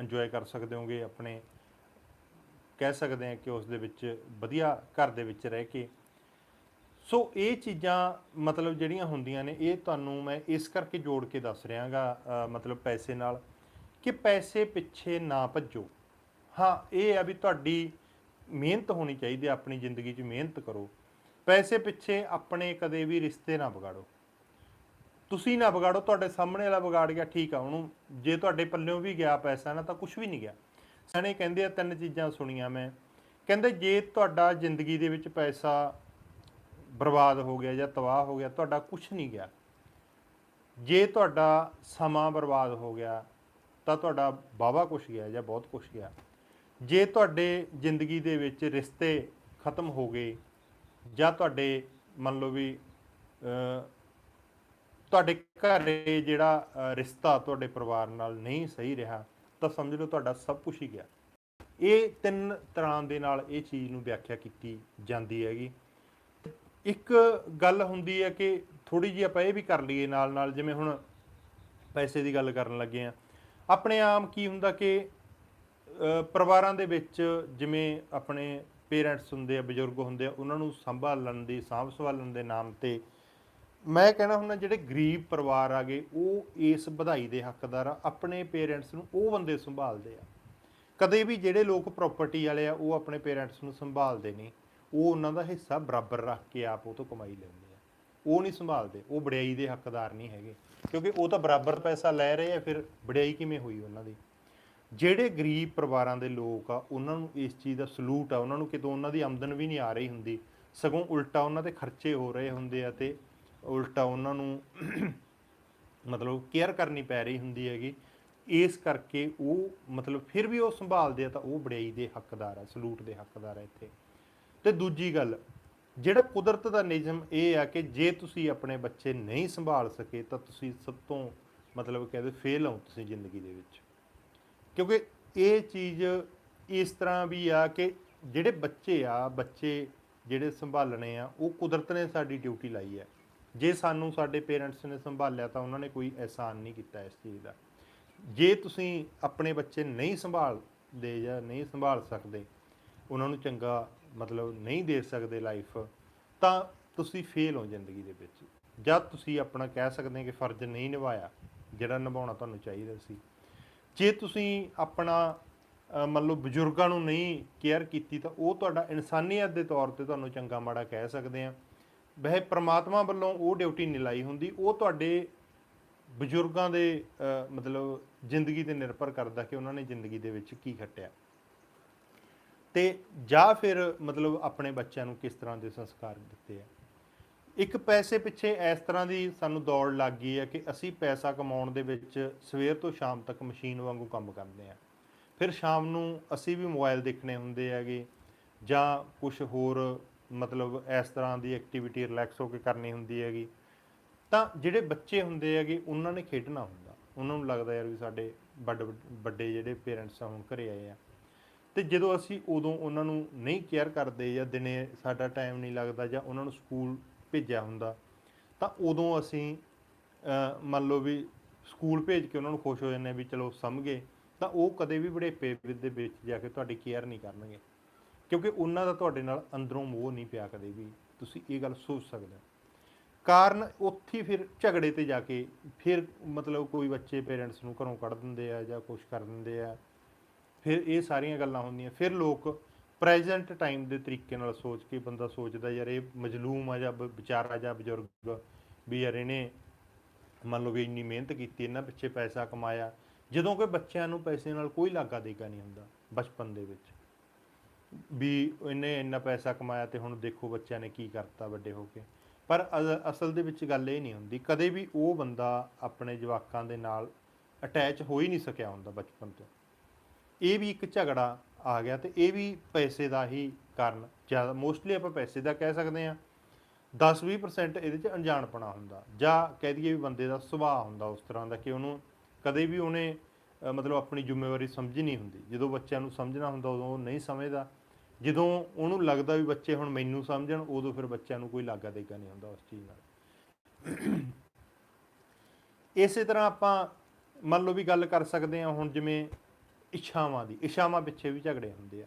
ਇੰਜੋਏ ਕਰ ਸਕਦੇ ਹੋਗੇ, ਆਪਣੇ ਕਹਿ ਸਕਦੇ ਹਾਂ ਕਿ ਉਸ ਦੇ ਵਿੱਚ ਵਧੀਆ ਘਰ ਦੇ ਵਿੱਚ ਰਹਿ ਕੇ। ਸੋ ਇਹ ਚੀਜ਼ਾਂ ਮਤਲਬ ਜਿਹੜੀਆਂ ਹੁੰਦੀਆਂ ਨੇ, ਇਹ ਤੁਹਾਨੂੰ ਮੈਂ ਇਸ ਕਰਕੇ ਜੋੜ ਕੇ ਦੱਸ ਰਿਹਾਗਾ ਮਤਲਬ ਪੈਸੇ ਨਾਲ ਕਿ ਪੈਸੇ ਪਿੱਛੇ ਨਾ ਭੱਜੋ। ਹਾਂ, ਇਹ ਆ ਵੀ ਤੁਹਾਡੀ ਮਿਹਨਤ ਹੋਣੀ ਚਾਹੀਦੀ ਹੈ ਆਪਣੀ ਜ਼ਿੰਦਗੀ 'ਚ ਮਿਹਨਤ ਕਰੋ। ਪੈਸੇ ਪਿੱਛੇ ਆਪਣੇ ਕਦੇ ਵੀ ਰਿਸ਼ਤੇ ਨਾ ਵਿਗਾੜੋ। ਤੁਸੀਂ ਨਾ ਵਿਗਾੜੋ, ਤੁਹਾਡੇ ਸਾਹਮਣੇ ਵਾਲਾ ਵਿਗਾੜ ਗਿਆ, ਠੀਕ ਆ, ਉਹਨੂੰ ਜੇ ਤੁਹਾਡੇ ਪੱਲਿਓਂ ਵੀ ਗਿਆ ਪੈਸਾ ਨਾ, ਤਾਂ ਕੁਝ ਵੀ ਨਹੀਂ ਗਿਆ। ਸਣੇ ਕਹਿੰਦੇ ਆ, ਤਿੰਨ ਚੀਜ਼ਾਂ ਸੁਣੀਆਂ ਮੈਂ। ਕਹਿੰਦੇ ਜੇ ਤੁਹਾਡਾ ਜ਼ਿੰਦਗੀ ਦੇ ਵਿੱਚ ਪੈਸਾ ਬਰਬਾਦ ਹੋ ਗਿਆ ਜਾਂ ਤਬਾਹ ਹੋ ਗਿਆ, ਤੁਹਾਡਾ ਕੁਝ ਨਹੀਂ ਗਿਆ। ਜੇ ਤੁਹਾਡਾ ਸਮਾਂ ਬਰਬਾਦ ਹੋ ਗਿਆ, ਤਾਂ ਤੁਹਾਡਾ ਬਾਵਾ ਕੁਝ ਗਿਆ ਜਾਂ ਬਹੁਤ ਕੁਝ ਗਿਆ। ਜੇ ਤੁਹਾਡੇ ਜ਼ਿੰਦਗੀ ਦੇ ਵਿੱਚ ਰਿਸ਼ਤੇ ਖਤਮ ਹੋ ਗਏ ਜਾਂ ਤੁਹਾਡੇ ਮੰਨ ਲਓ ਵੀ ਤੁਹਾਡੇ ਘਰੇ ਜਿਹੜਾ ਰਿਸ਼ਤਾ ਤੁਹਾਡੇ ਪਰਿਵਾਰ ਨਾਲ ਨਹੀਂ ਸਹੀ ਰਿਹਾ, ਤਾਂ ਸਮਝ ਲਓ ਤੁਹਾਡਾ ਸਭ ਕੁਝ ਹੀ ਗਿਆ। ਇਹ ਤਿੰਨ ਤਰ੍ਹਾਂ ਦੇ ਨਾਲ ਇਹ ਚੀਜ਼ ਨੂੰ ਵਿਆਖਿਆ ਕੀਤੀ ਜਾਂਦੀ ਹੈਗੀ। ਇੱਕ ਗੱਲ ਹੁੰਦੀ ਹੈ ਕਿ ਥੋੜੀ ਜਿਹੀ ਆਪਾਂ ਇਹ ਵੀ ਕਰ ਲਈਏ ਨਾਲ ਨਾਲ ਜਿਵੇਂ ਹੁਣ ਪੈਸੇ ਦੀ ਗੱਲ ਕਰਨ ਲੱਗੇ ਆ ਆਪਣੇ ਆਮ ਕੀ ਹੁੰਦਾ ਕਿ ਪਰਿਵਾਰਾਂ ਦੇ ਵਿੱਚ ਜਿਵੇਂ ਆਪਣੇ ਪੇਰੈਂਟਸ ਹੁੰਦੇ ਆ, ਬਜ਼ੁਰਗ ਹੁੰਦੇ ਆ, ਉਹਨਾਂ ਨੂੰ ਸੰਭਾਲਣ ਦੀ ਸਾਂਭ ਸੰਭਾਲਣ ਦੇ ਨਾਮ ਤੇ ਮੈਂ ਕਹਿਣਾ ਹੁੰਦਾ ਜਿਹੜੇ ਗਰੀਬ ਪਰਿਵਾਰ ਆ ਗਏ ਉਹ ਇਸ ਵਧਾਈ ਦੇ ਹੱਕਦਾਰ ਆ, ਆਪਣੇ ਪੇਰੈਂਟਸ ਨੂੰ ਉਹ ਬੰਦੇ ਸੰਭਾਲਦੇ ਆ। ਕਦੇ ਵੀ ਜਿਹੜੇ ਲੋਕ ਪ੍ਰਾਪਰਟੀ ਵਾਲੇ ਆ, ਉਹ ਆਪਣੇ ਪੇਰੈਂਟਸ ਨੂੰ ਸੰਭਾਲਦੇ ਨਹੀਂ। ਉਹ ਉਹਨਾਂ ਦਾ ਹਿੱਸਾ ਬਰਾਬਰ ਰੱਖ ਕੇ ਆਪ ਉਹ ਤੋਂ ਕਮਾਈ ਲੈਂਦੇ ਆ। ਉਹ ਨਹੀਂ ਸੰਭਾਲਦੇ, ਉਹ ਵਡਿਆਈ ਦੇ ਹੱਕਦਾਰ ਨਹੀਂ ਹੈਗੇ। ਕਿਉਂਕਿ ਉਹ ਤਾਂ ਬਰਾਬਰ ਪੈਸਾ ਲੈ ਰਹੇ ਆ, ਫਿਰ ਵਡਿਆਈ ਕਿਵੇਂ ਹੋਈ ਉਹਨਾਂ ਦੀ? ਜਿਹੜੇ ਗਰੀਬ ਪਰਿਵਾਰਾਂ ਦੇ ਲੋਕ ਆ, ਉਹਨਾਂ ਨੂੰ ਇਸ ਚੀਜ਼ ਦਾ ਸਲੂਟ ਆ, ਉਹਨਾਂ ਨੂੰ ਕਿਤੋਂ ਉਹਨਾਂ ਦੀ ਆਮਦਨ ਵੀ ਨਹੀਂ ਆ ਰਹੀ ਹੁੰਦੀ। ਸਗੋਂ ਉਲਟਾ ਉਹਨਾਂ ਦੇ ਖਰਚੇ ਹੋ ਰਹੇ ਹੁੰਦੇ ਆ ਤੇ ਉਲਟਾ ਉਹਨਾਂ ਨੂੰ ਮਤਲਬ ਕੇਅਰ ਕਰਨੀ ਪੈ ਰਹੀ ਹੁੰਦੀ ਹੈਗੀ। ਇਸ ਕਰਕੇ ਉਹ ਮਤਲਬ ਫਿਰ ਵੀ ਉਹ ਸੰਭਾਲਦੇ ਆ ਤਾਂ ਉਹ ਵਡਿਆਈ ਦੇ ਹੱਕਦਾਰ ਆ, ਸਲੂਟ ਦੇ ਹੱਕਦਾਰ ਆ ਇੱਥੇ। ਤੇ ਦੂਜੀ ਗੱਲ, ਜਿਹੜਾ ਕੁਦਰਤ ਦਾ ਨਿਯਮ ਇਹ ਆ ਕਿ ਜੇ ਤੁਸੀਂ ਆਪਣੇ ਬੱਚੇ ਨਹੀਂ ਸੰਭਾਲ ਸਕੇ ਤਾਂ ਤੁਸੀਂ ਸਭ ਤੋਂ ਮਤਲਬ ਕਹਿੰਦੇ ਫੇਲ ਹੋ ਤੁਸੀਂ ਜ਼ਿੰਦਗੀ ਦੇ ਵਿੱਚ। ਕਿਉਂਕਿ ਇਹ ਚੀਜ਼ ਇਸ ਤਰ੍ਹਾਂ ਵੀ ਆ ਕਿ ਜਿਹੜੇ ਬੱਚੇ ਆ, ਬੱਚੇ ਜਿਹੜੇ ਸੰਭਾਲਣੇ ਆ, ਉਹ ਕੁਦਰਤ ਨੇ ਸਾਡੀ ਡਿਊਟੀ ਲਾਈ ਹੈ ਜੇ ਸਾਨੂੰ ਸਾਡੇ ਪੇਰੈਂਟਸ ਨੇ ਸੰਭਾਲਿਆ ਤਾਂ ਉਹਨਾਂ ਨੇ ਕੋਈ ਅਹਿਸਾਨ ਨਹੀਂ ਕੀਤਾ ਇਸ ਚੀਜ਼ ਦਾ। ਜੇ ਤੁਸੀਂ ਆਪਣੇ ਬੱਚੇ ਨਹੀਂ ਸੰਭਾਲਦੇ ਜਾਂ ਨਹੀਂ ਸੰਭਾਲ ਸਕਦੇ ਉਹਨਾਂ ਨੂੰ ਚੰਗਾ ਮਤਲਬ ਨਹੀਂ ਦੇ ਸਕਦੇ ਲਾਈਫ ਤਾਂ ਤੁਸੀਂ ਫੇਲ ਹੋ ਜ਼ਿੰਦਗੀ ਦੇ ਵਿੱਚ। ਜਦ ਤੁਸੀਂ ਆਪਣਾ ਕਹਿ ਸਕਦੇ ਕਿ ਫਰਜ਼ ਨਹੀਂ ਨਿਭਾਇਆ ਜਿਹੜਾ ਨਿਭਾਉਣਾ ਤੁਹਾਨੂੰ ਚਾਹੀਦਾ ਸੀ। ਜੇ ਤੁਸੀਂ ਆਪਣਾ ਅ, ਮੰਨ ਲਓ ਬਜ਼ੁਰਗਾਂ ਨੂੰ ਨਹੀਂ ਕੇਅਰ ਕੀਤੀ ਤਾਂ ਉਹ ਤੁਹਾਡਾ ਇਨਸਾਨੀਅਤ ਦੇ ਤੌਰ ਤੇ ਤੁਹਾਨੂੰ ਚੰਗਾ ਮਾੜਾ ਕਹਿ ਸਕਦੇ ਆ। ਵੈਸੇ ਪ੍ਰਮਾਤਮਾ ਵੱਲੋਂ ਉਹ ਡਿਊਟੀ ਨਹੀਂ ਲਾਈ ਹੁੰਦੀ, ਉਹ ਤੁਹਾਡੇ ਬਜ਼ੁਰਗਾਂ ਦੇ ਮਤਲਬ ਜ਼ਿੰਦਗੀ ਤੇ ਨਿਰਭਰ ਕਰਦਾ ਕਿ ਉਹਨਾਂ ਨੇ ਜ਼ਿੰਦਗੀ ਦੇ ਵਿੱਚ ਕੀ ਖੱਟਿਆ। ਤੇ ਜਾਂ ਫਿਰ ਮਤਲਬ ਆਪਣੇ ਬੱਚਿਆਂ ਨੂੰ ਕਿਸ ਤਰ੍ਹਾਂ ਦੇ ਸੰਸਕਾਰ ਦਿੱਤੇ ਆ। ਇੱਕ ਪੈਸੇ ਪਿੱਛੇ ਇਸ ਤਰ੍ਹਾਂ ਦੀ ਸਾਨੂੰ ਦੌੜ ਲੱਗ ਗਈ ਹੈ ਕਿ ਅਸੀਂ ਪੈਸਾ ਕਮਾਉਣ ਦੇ ਵਿੱਚ ਸਵੇਰ ਤੋਂ ਸ਼ਾਮ ਤੱਕ ਮਸ਼ੀਨ ਵਾਂਗੂ ਕੰਮ ਕਰਦੇ ਆ ਫਿਰ ਸ਼ਾਮ ਨੂੰ ਅਸੀਂ ਵੀ ਮੋਬਾਈਲ ਦੇਖਣੇ ਹੁੰਦੇ ਹੈਗੇ ਜਾਂ ਕੁਝ ਹੋਰ ਮਤਲਬ ਇਸ ਤਰ੍ਹਾਂ ਦੀ ਐਕਟੀਵਿਟੀ ਰਿਲੈਕਸ ਹੋ ਕੇ ਕਰਨੀ ਹੁੰਦੀ ਹੈਗੀ। ਤਾਂ ਜਿਹੜੇ ਬੱਚੇ ਹੁੰਦੇ ਹੈਗੇ, ਉਹਨਾਂ ਨੇ ਖੇਡਣਾ ਹੁੰਦਾ। ਉਹਨਾਂ ਨੂੰ ਲੱਗਦਾ ਯਾਰ ਵੀ ਸਾਡੇ ਵੱਡ ਵੱਡੇ ਜਿਹੜੇ ਪੇਰੈਂਟਸ ਆ, ਹੁਣ ਘਰੇ ਆਏ ਆ। ਤੇ ਜਦੋਂ ਅਸੀਂ ਉਦੋਂ ਉਹਨਾਂ ਨੂੰ ਨਹੀਂ ਕੇਅਰ ਕਰਦੇ ਜਾਂ ਦਿਨੇ ਸਾਡਾ ਟਾਈਮ ਨਹੀਂ ਲੱਗਦਾ ਜਾਂ ਉਹਨਾਂ ਨੂੰ ਸਕੂਲ ਭੇਜਿਆ ਹੁੰਦਾ, ਤਾਂ ਉਦੋਂ ਅਸੀਂ ਮੰਨ ਲਓ ਵੀ ਸਕੂਲ ਭੇਜ ਕੇ ਉਹਨਾਂ ਨੂੰ ਖੁਸ਼ ਹੋ ਜਾਂਦੇ ਹਾਂ ਵੀ ਚਲੋ ਸਮਝੇ, ਤਾਂ ਉਹ ਕਦੇ ਵੀ ਬੁਢੇਪੇ ਦੇ ਵਿੱਚ ਜਾ ਕੇ ਤੁਹਾਡੀ ਕੇਅਰ ਨਹੀਂ ਕਰਨਗੇ। ਕਿਉਂਕਿ ਉਹਨਾਂ ਦਾ ਤੁਹਾਡੇ ਨਾਲ ਅੰਦਰੋਂ ਮੋਹ ਨਹੀਂ ਪਿਆ ਕਦੇ ਵੀ ਤੁਸੀਂ ਇਹ ਗੱਲ ਸੋਚ ਸਕਦੇ ਹੋ। ਕਾਰਨ ਉੱਥੇ ਫਿਰ ਝਗੜੇ ਤੇ ਜਾ ਕੇ ਫਿਰ ਮਤਲਬ ਕੋਈ ਬੱਚੇ ਪੇਰੈਂਟਸ ਨੂੰ ਘਰੋਂ ਕੱਢ ਦਿੰਦੇ ਆ ਜਾਂ ਕੁਝ ਕਰ ਦਿੰਦੇ ਆ। ਫਿਰ ਇਹ ਸਾਰੀਆਂ ਗੱਲਾਂ ਹੁੰਦੀਆਂ। ਫਿਰ ਲੋਕ ਪ੍ਰੈਜ਼ੈਂਟ ਟਾਈਮ ਦੇ ਤਰੀਕੇ ਨਾਲ ਸੋਚ ਕੇ ਬੰਦਾ ਸੋਚਦਾ ਯਾਰ ਇਹ ਮਜਲੂਮ ਆ ਜਾਂ ਬ- ਵਿਚਾਰਾ ਜਾਂ ਬਜ਼ੁਰਗ ਵੀ ਯਾਰ ਇਹਨੇ ਮੰਨ ਲਓ ਵੀ ਇੰਨੀ ਮਿਹਨਤ ਕੀਤੀ, ਇਹਨਾਂ ਪਿੱਛੇ ਪੈਸਾ ਕਮਾਇਆ। ਜਦੋਂ ਕਿ ਬੱਚਿਆਂ ਨੂੰ ਪੈਸੇ ਨਾਲ ਕੋਈ ਲਾਗਾ ਦੇਗਾ ਨਹੀਂ ਹੁੰਦਾ ਬਚਪਨ ਦੇ ਵਿੱਚ। ਵੀ ਇਹਨੇ ਇੰਨਾ ਪੈਸਾ ਕਮਾਇਆ ਤੇ ਹੁਣ ਦੇਖੋ ਬੱਚਿਆਂ ਨੇ ਕੀ ਕਰਤਾ ਵੱਡੇ ਹੋ ਕੇ। ਪਰ ਅਸਲ ਦੇ ਵਿੱਚ ਗੱਲ ਇਹ ਨਹੀਂ ਹੁੰਦੀ। ਕਦੇ ਵੀ ਉਹ ਬੰਦਾ ਆਪਣੇ ਜਵਾਕਾਂ ਦੇ ਨਾਲ ਅਟੈਚ ਹੋ ਹੀ ਨਹੀਂ ਸਕਿਆ ਹੁੰਦਾ ਬਚਪਨ ਤੋਂ। ਇਹ ਵੀ ਇੱਕ ਝਗੜਾ ਆ ਗਿਆ ਤੇ ਇਹ ਵੀ ਪੈਸੇ ਦਾ ਹੀ ਕਾਰਨ। ਜ਼ਿਆਦਾ ਮੋਸਟਲੀ ਆਪਾਂ ਪੈਸੇ ਦਾ ਕਹਿ ਸਕਦੇ ਹਾਂ। 10-20% ਇਹਦੇ ਚ ਅਣਜਾਣਪਣਾ ਹੁੰਦਾ। ਜਾਂ ਕਹਿ ਦਈਏ ਵੀ ਬੰਦੇ ਦਾ ਸੁਭਾਅ ਹੁੰਦਾ ਉਸ ਤਰ੍ਹਾਂ ਦਾ ਕਿ ਉਹਨੂੰ ਕਦੇ ਵੀ ਉਹਨੇ ਮਤਲਬ ਆਪਣੀ ਜ਼ਿੰਮੇਵਾਰੀ ਸਮਝ ਨਹੀਂ ਹੁੰਦੀ। ਜਦੋਂ ਬੱਚਿਆਂ ਨੂੰ ਸਮਝਣਾ ਹੁੰਦਾ ਉਦੋਂ ਉਹ ਨਹੀਂ ਸਮਝਦਾ। ਜਦੋਂ ਉਹਨੂੰ ਲੱਗਦਾ ਵੀ ਬੱਚੇ ਹੁਣ ਮੈਨੂੰ ਸਮਝਣ, ਉਦੋਂ ਫਿਰ ਬੱਚਿਆਂ ਨੂੰ ਕੋਈ ਲਾਗਾ ਦੇਗਾ ਨਹੀਂ ਹੁੰਦਾ ਉਸ ਚੀਜ਼ ਨਾਲ। ਇਸੇ ਤਰ੍ਹਾਂ ਆਪਾਂ ਮੰਨ ਲਓ ਵੀ ਗੱਲ ਕਰ ਸਕਦੇ ਹਾਂ ਹੁਣ ਜਿਵੇਂ ਇੱਛਾਵਾਂ ਦੀ, ਇੱਛਾਵਾਂ ਪਿੱਛੇ ਵੀ ਝਗੜੇ ਹੁੰਦੇ ਆ।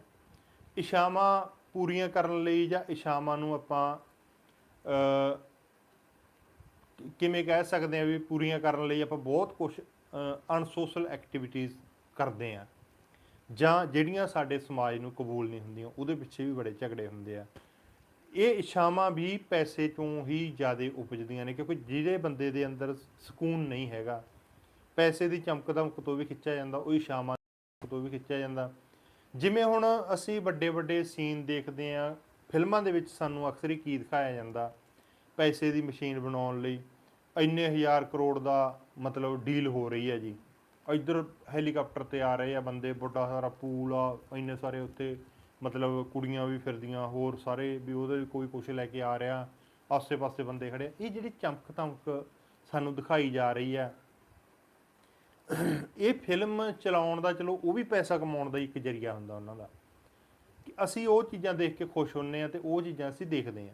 ਇੱਛਾਵਾਂ ਪੂਰੀਆਂ ਕਰਨ ਲਈ ਜਾਂ ਇੱਛਾਵਾਂ ਨੂੰ ਆਪਾਂ ਕਿਵੇਂ ਕਹਿ ਸਕਦੇ ਆ ਵੀ ਪੂਰੀਆਂ ਕਰਨ ਲਈ ਆਪਾਂ ਬਹੁਤ ਕੁਝ ਅਨਸੋਸ਼ਲ ਐਕਟੀਵਿਟੀਜ਼ ਕਰਦੇ ਆ ਜਾਂ ਜਿਹੜੀਆਂ ਸਾਡੇ ਸਮਾਜ ਨੂੰ ਕਬੂਲ ਨਹੀਂ ਹੁੰਦੀਆਂ, ਉਹਦੇ ਪਿੱਛੇ ਵੀ ਬੜੇ ਝਗੜੇ ਹੁੰਦੇ ਆ। ਇਹ ਇੱਛਾਵਾਂ ਵੀ ਪੈਸੇ ਤੋਂ ਹੀ ਜ਼ਿਆਦਾ ਉਪਜਦੀਆਂ ਨੇ, ਕਿਉਂਕਿ ਜਿਹੜੇ ਬੰਦੇ ਦੇ ਅੰਦਰ ਸਕੂਨ ਨਹੀਂ ਹੈਗਾ, ਪੈਸੇ ਦੀ ਚਮਕ ਦਮਕ ਤੋਂ ਵੀ ਖਿੱਚਿਆ ਜਾਂਦਾ, ਉਹ ਇੱਛਾਵਾਂ ਤੋਂ ਵੀ ਖਿੱਚਿਆ ਜਾਂਦਾ। ਜਿਵੇਂ ਹੁਣ ਅਸੀਂ ਵੱਡੇ ਵੱਡੇ ਸੀਨ ਦੇਖਦੇ ਆ, ਫਿਲਮਾਂ ਦੇ ਵਿੱਚ ਸਾਨੂੰ ਅਕਸਰ ਹੀ ਕੀ ਦਿਖਾਇਆ ਜਾਂਦਾ, ਪੈਸੇ ਦੀ ਮਸ਼ੀਨ ਬਣਾਉਣ ਲਈ, ਇੰਨੇ ਹਜ਼ਾਰ ਕਰੋੜ ਦਾ ਮਤਲਬ ਡੀਲ ਹੋ ਰਹੀ ਹੈ ਜੀ। ਇੱਧਰ ਹੈਲੀਕਾਪਟਰ ਤੇ ਆ ਰਹੇ ਆ ਬੰਦੇ, ਵੱਡਾ ਸਾਰਾ ਪੂਲ ਆ, ਇੰਨੇ ਸਾਰੇ ਉੱਤੇ ਮਤਲਬ ਕੁੜੀਆਂ ਵੀ ਫਿਰਦੀਆਂ, ਹੋਰ ਸਾਰੇ ਵੀ ਉਹਦੇ ਕੋਈ ਕੁਛ ਲੈ ਕੇ ਆ ਰਿਹਾ, ਆਸੇ-ਪਾਸੇ ਬੰਦੇ ਖੜੇ ਆ। ਇਹ ਜਿਹੜੀ ਚਮਕ ਧਮਕ ਸਾਨੂੰ ਦਿਖਾਈ ਜਾ ਰਹੀ ਹੈ ਇਹ ਫਿਲਮ ਚਲਾਉਣ ਦਾ, ਚਲੋ ਉਹ ਵੀ ਪੈਸਾ ਕਮਾਉਣ ਦਾ ਇੱਕ ਜਰੀਆ ਹੁੰਦਾ ਉਹਨਾਂ ਦਾ, ਕਿ ਅਸੀਂ ਉਹ ਚੀਜ਼ਾਂ ਦੇਖ ਕੇ ਖੁਸ਼ ਹੁੰਨੇ ਆ ਤੇ ਉਹ ਚੀਜ਼ਾਂ ਅਸੀਂ ਦੇਖਦੇ ਆ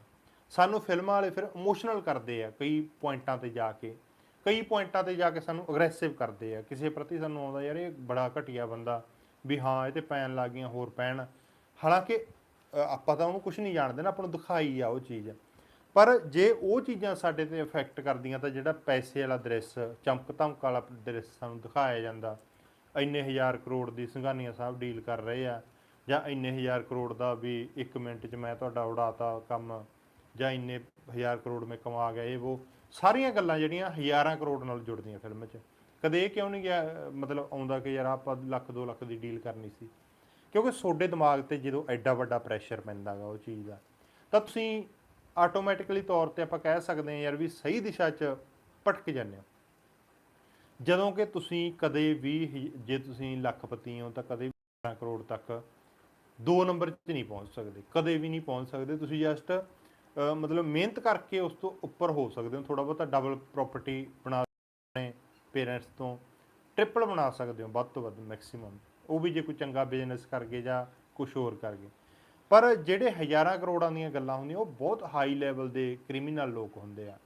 ਸਾਨੂੰ ਫਿਲਮਾਂ ਵਾਲੇ ਫਿਰ ਇਮੋਸ਼ਨਲ ਕਰਦੇ ਆ ਕਈ ਪੁਆਇੰਟਾਂ ਤੇ ਜਾ ਕੇ ਕਈ ਪੁਆਇੰਟਾਂ ਤੇ ਜਾ ਕੇ ਸਾਨੂੰ ਅਗਰੈਸਿਵ ਕਰਦੇ ਆ। ਕਿਸੇ ਪ੍ਰਤੀ ਸਾਨੂੰ ਆਉਂਦਾ ਯਾਰ ਇਹ ਬੜਾ ਘਟੀਆ ਬੰਦਾ, ਵੀ ਹਾਂ, ਇਹ ਤੇ ਪੈਣ ਲੱਗ ਗਈਆਂ, ਹੋਰ ਪੈਣ। ਹਾਲਾਂਕਿ ਆਪਾਂ ਤਾਂ ਉਹਨੂੰ ਕੁਝ ਨਹੀਂ ਜਾਣਦੇ ਨਾ, ਆਪਾਂ ਨੂੰ ਦਿਖਾਈ ਆ ਉਹ ਚੀਜ਼। ਪਰ ਜੇ ਉਹ ਚੀਜ਼ਾਂ ਸਾਡੇ ਤੇ ਇਫੈਕਟ ਕਰਦੀਆਂ ਤਾਂ ਜਿਹੜਾ ਪੈਸੇ ਵਾਲਾ ਦ੍ਰਿਸ਼, ਚਮਕ ਧਮਕ ਵਾਲਾ ਦ੍ਰਿਸ਼ ਸਾਨੂੰ ਦਿਖਾਇਆ ਜਾਂਦਾ। ਇੰਨੇ ਹਜ਼ਾਰ ਕਰੋੜ ਦੀ ਸੰਘਾਨੀਆਂ ਸਾਹਿਬ ਡੀਲ ਕਰ ਰਹੇ ਆ। ਜਾਂ ਇੰਨੇ ਹਜ਼ਾਰ ਕਰੋੜ ਦਾ ਵੀ 1 ਮਿੰਟ 'ਚ ਮੈਂ ਤੁਹਾਡਾ ਉਡਾਤਾ ਕੰਮ ਜਾਂ ਇੰਨੇ ਹਜ਼ਾਰ ਕਰੋੜ ਮੈਂ ਕਮਾ ਗਿਆ, ਇਹ ਉਹ ਸਾਰੀਆਂ ਗੱਲਾਂ ਜਿਹੜੀਆਂ ਹਜ਼ਾਰਾਂ ਕਰੋੜ ਨਾਲ ਜੁੜਦੀਆਂ ਫਿਲਮ 'ਚ। ਕਦੇ ਇਹ ਕਿਉਂ ਨਹੀਂ ਗਿਆ, ਮਤਲਬ ਆਉਂਦਾ ਕਿ ਯਾਰ ਆਪਾਂ ਲੱਖ 2 ਲੱਖ ਦੀ ਡੀਲ ਕਰਨੀ ਸੀ। ਕਿਉਂਕਿ ਤੁਹਾਡੇ ਦਿਮਾਗ ਤੇ ਜਦੋਂ ਐਡਾ ਵੱਡਾ ਪ੍ਰੈਸ਼ਰ ਪੈਂਦਾਗਾ ਉਹ ਚੀਜ਼ ਦਾ, ਤਾਂ ਤੁਸੀਂ ਆਟੋਮੈਟਿਕਲੀ ਤੌਰ ਤੇ ਆਪਾਂ ਕਹਿ ਸਕਦੇ ਹਾਂ ਯਾਰ ਵੀ ਸਹੀ ਦਿਸ਼ਾ 'ਚ ਭਟਕ ਜਾਂਦੇ ਹੋ। ਜਦੋਂ ਕਿ ਤੁਸੀਂ ਕਦੇ ਵੀ ਜੇ ਤੁਸੀਂ ਲੱਖਪਤੀ ਹੋ ਤਾਂ ਕਦੇ ਵੀ 12 ਕਰੋੜ ਤੱਕ ਦੋ ਨੰਬਰ 'ਚ ਨਹੀਂ ਪਹੁੰਚ ਸਕਦੇ, ਕਦੇ ਵੀ ਨਹੀਂ ਪਹੁੰਚ ਸਕਦੇ। ਤੁਸੀਂ ਜਸਟ ਮਤਲਬ ਮਿਹਨਤ ਕਰਕੇ ਉਸ ਤੋਂ ਉੱਪਰ ਹੋ ਸਕਦੇ ਹੋ ਥੋੜਾ ਬਹੁਤਾ ਡਬਲ ਪ੍ਰਾਪਰਟੀ ਬਣਾ ਆਪਣੇ ਪੇਰੈਂਟਸ ਤੋਂ ਟ੍ਰਿਪਲ ਬਣਾ ਸਕਦੇ ਹੋ, ਵੱਧ ਤੋਂ ਵੱਧ ਮੈਕਸਿਮਮ ਉਹ ਵੀ ਜੇ ਕੋਈ ਚੰਗਾ ਬਿਜ਼ਨਸ ਕਰਕੇ ਜਾਂ ਕੁਝ ਹੋਰ ਕਰਕੇ ਪਰ ਜਿਹੜੇ ਹਜ਼ਾਰਾਂ ਕਰੋੜਾਂ ਦੀਆਂ ਗੱਲਾਂ ਹੁੰਦੀਆਂ, ਉਹ ਬਹੁਤ ਹਾਈ ਲੈਵਲ ਦੇ ਕ੍ਰਿਮੀਨਲ ਲੋਕ ਹੁੰਦੇ ਆ।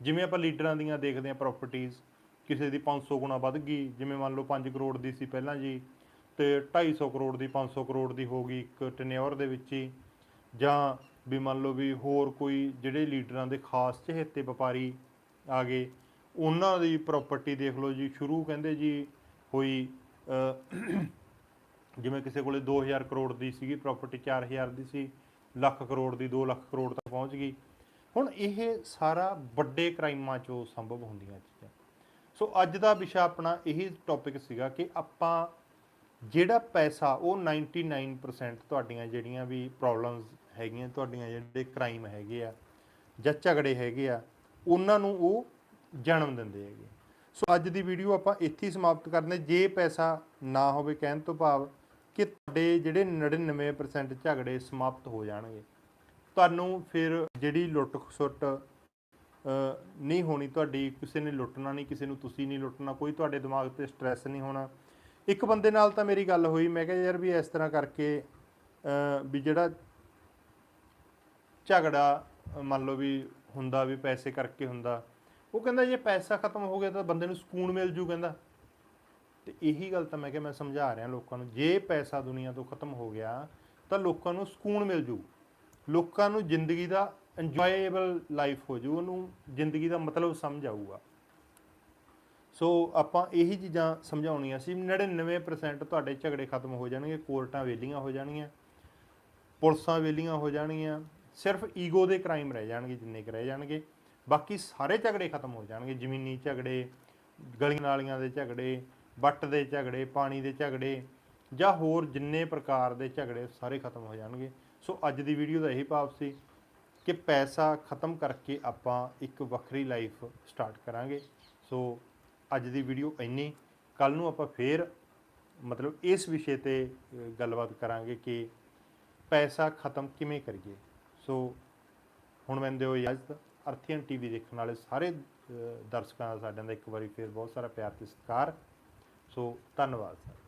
ਜਿਵੇਂ ਆਪਾਂ ਲੀਡਰਾਂ ਦੀਆਂ ਦੇਖਦੇ ਆ ਪ੍ਰਾਪਰਟੀਆਂ ਕਿਸੇ ਦੀ 500 ਗੁਣਾ ਵੱਧ ਗਈ, ਜਿਵੇਂ ਮੰਨ ਲਓ 5 ਕਰੋੜ ਦੀ ਸੀ ਪਹਿਲਾਂ ਜੀ, ਤੇ 250 ਕਰੋੜ ਦੀ 500 ਕਰੋੜ ਦੀ ਹੋ ਗਈ ਇੱਕ ਟੈਨਿਓਰ ਦੇ ਵਿੱਚ ਹੀ, ਜਾਂ ਵੀ ਮੰਨ ਲਓ ਵੀ ਹੋਰ ਕੋਈ ਜਿਹੜੇ ਲੀਡਰਾਂ ਦੇ ਖਾਸ ਚਹੇਤੇ ਵਪਾਰੀ ਆ ਗਏ, ਉਹਨਾਂ ਦੀ ਪ੍ਰਾਪਰਟੀ ਦੇਖ ਲਓ ਜੀ, ਸ਼ੁਰੂ ਕਹਿੰਦੇ ਜੀ ਹੋਈ ਜਿਵੇਂ ਕਿਸੇ ਕੋਲੇ 2000 ਕਰੋੜ ਦੀ ਸੀਗੀ ਪ੍ਰਾਪਰਟੀ 4000 ਦੀ ਸੀ, ਲੱਖ ਕਰੋੜ ਦੀ 2 ਲੱਖ ਕਰੋੜ ਤੱਕ ਪਹੁੰਚ ਗਈ। ਹੁਣ ਇਹ ਸਾਰਾ ਵੱਡੇ ਕ੍ਰਾਈਮਾਂ 'ਚੋਂ ਸੰਭਵ ਹੁੰਦੀਆਂ ਚੀਜ਼ਾਂ। ਸੋ ਅੱਜ ਦਾ ਵਿਸ਼ਾ ਆਪਣਾ ਇਹੀ ਟੌਪਿਕ ਸੀਗਾ ਕਿ ਆਪਾਂ ਜਿਹੜਾ ਪੈਸਾ, ਉਹ 99% ਤੁਹਾਡੀਆਂ ਜਿਹੜੀਆਂ ਵੀ ਪ੍ਰੋਬਲਮਸ ਹੈਗੀਆਂ, ਤੁਹਾਡੀਆਂ ਜਿਹੜੇ ਕ੍ਰਾਈਮ ਹੈਗੇ ਆ ਜਾਂ ਝਗੜੇ ਹੈਗੇ ਆ, ਉਹਨਾਂ ਨੂੰ ਉਹ ਜਨਮ ਦਿੰਦੇ ਹੈਗੇ। ਸੋ ਅੱਜ ਦੀ ਵੀਡੀਓ ਆਪਾਂ ਇੱਥੇ ਹੀ ਸਮਾਪਤ ਕਰਦੇ ਜੇ ਪੈਸਾ ਨਾ ਹੋਵੇ ਕਹਿਣ ਤੋਂ ਭਾਵ ਕਿ ਤੁਹਾਡੇ ਜਿਹੜੇ 99% ਝਗੜੇ ਸਮਾਪਤ ਹੋ ਜਾਣਗੇ, ਤੁਹਾਨੂੰ ਫਿਰ ਜਿਹੜੀ ਲੁੱਟ ਖਸੁੱਟ ਨਹੀਂ ਹੋਣੀ ਤੁਹਾਡੀ, ਕਿਸੇ ਨੇ ਲੁੱਟਣਾ ਨਹੀਂ, ਕਿਸੇ ਨੂੰ ਤੁਸੀਂ ਨਹੀਂ ਲੁੱਟਣਾ, ਕੋਈ ਤੁਹਾਡੇ ਦਿਮਾਗ ਤੇ ਸਟ੍ਰੈਸ ਨਹੀਂ ਹੋਣਾ। ਇੱਕ ਬੰਦੇ ਨਾਲ ਤਾਂ ਮੇਰੀ ਗੱਲ ਹੋਈ, ਮੈਂ ਕਿਹਾ ਯਾਰ ਵੀ ਇਸ ਤਰ੍ਹਾਂ ਕਰਕੇ ਵੀ ਜਿਹੜਾ ਝਗੜਾ, ਮੰਨ ਲਓ ਵੀ ਹੁੰਦਾ ਵੀ ਪੈਸੇ ਕਰਕੇ ਹੁੰਦਾ। ਉਹ ਕਹਿੰਦਾ ਜੇ ਪੈਸਾ ਖਤਮ ਹੋ ਗਿਆ ਤਾਂ ਬੰਦੇ ਨੂੰ ਸਕੂਨ ਮਿਲ ਜੂ ਕਹਿੰਦਾ। ਤੇ ਇਹੀ ਗੱਲ ਤਾਂ ਮੈਂ ਕਿਹਾ ਮੈਂ ਸਮਝਾ ਰਿਹਾ ਲੋਕਾਂ ਨੂੰ, ਜੇ ਪੈਸਾ ਦੁਨੀਆ ਤੋਂ ਖਤਮ ਹੋ ਗਿਆ ਤਾਂ ਲੋਕਾਂ ਨੂੰ ਸਕੂਨ ਮਿਲ ਜੂ। ਲੋਕਾਂ ਨੂੰ ਜ਼ਿੰਦਗੀ ਦਾ ਇੰਜੋਏਬਲ ਲਾਈਫ ਹੋ ਜੂ, ਉਹਨੂੰ ਜ਼ਿੰਦਗੀ ਦਾ ਮਤਲਬ ਸਮਝ ਆਊਗਾ। ਸੋ ਆਪਾਂ ਇਹੀ ਚੀਜ਼ਾਂ ਸਮਝਾਉਣੀਆਂ ਸੀ 99% ਤੁਹਾਡੇ ਝਗੜੇ ਖਤਮ ਹੋ ਜਾਣਗੇ, ਕੋਰਟਾਂ ਵੇਲੀਆਂ ਹੋ ਜਾਣਗੀਆਂ, ਪੁਲਿਸਾਂ ਵੇਲੀਆਂ ਹੋ ਜਾਣਗੀਆਂ ਸਿਰਫ ਈਗੋ ਦੇ ਕ੍ਰਾਈਮ ਰਹਿ ਜਾਣਗੇ, ਜਿੰਨੇ ਕੁ ਰਹਿ ਜਾਣਗੇ। ਬਾਕੀ ਸਾਰੇ ਝਗੜੇ ਖਤਮ ਹੋ ਜਾਣਗੇ। ਜ਼ਮੀਨੀ ਝਗੜੇ, ਗਲੀਆਂ ਨਾਲੀਆਂ ਦੇ ਝਗੜੇ, ਵੱਟ ਦੇ ਝਗੜੇ, ਪਾਣੀ ਦੇ ਝਗੜੇ, ਜਾਂ ਹੋਰ ਜਿੰਨੇ ਪ੍ਰਕਾਰ ਦੇ ਝਗੜੇ ਸਾਰੇ ਖਤਮ ਹੋ ਜਾਣਗੇ। ਸੋ ਅੱਜ ਦੀ ਵੀਡੀਓ ਦਾ ਇਹੀ ਭਾਵ ਸੀ ਕਿ ਪੈਸਾ ਖਤਮ ਕਰਕੇ ਆਪਾਂ ਇੱਕ ਵੱਖਰੀ ਲਾਈਫ ਸਟਾਰਟ ਕਰਾਂਗੇ। ਸੋ ਅੱਜ ਦੀ ਵੀਡੀਓ ਇੰਨੀ। ਕੱਲ ਨੂੰ ਆਪਾਂ ਫੇਰ ਮਤਲਬ ਇਸ ਵਿਸ਼ੇ ਤੇ ਗੱਲਬਾਤ ਕਰਾਂਗੇ ਕਿ ਪੈਸਾ ਖਤਮ ਕਿਵੇਂ ਕਰੀਏ। ਸੋ ਹੁਣ ਮੈਂ ਦਿਓ ਇਜਾਜ਼ਤ ਅਰਥੀਅਨ ਟੀਵੀ ਦੇਖਣ ਵਾਲੇ ਸਾਰੇ ਦਰਸ਼ਕਾਂ ਦਾ ਸਾਡਿਆਂ ਦਾ ਇੱਕ ਵਾਰੀ ਫਿਰ ਬਹੁਤ ਸਾਰਾ ਪਿਆਰ ਤੇ ਸਤਿਕਾਰ। ਸੋ ਧੰਨਵਾਦ ਸਰ।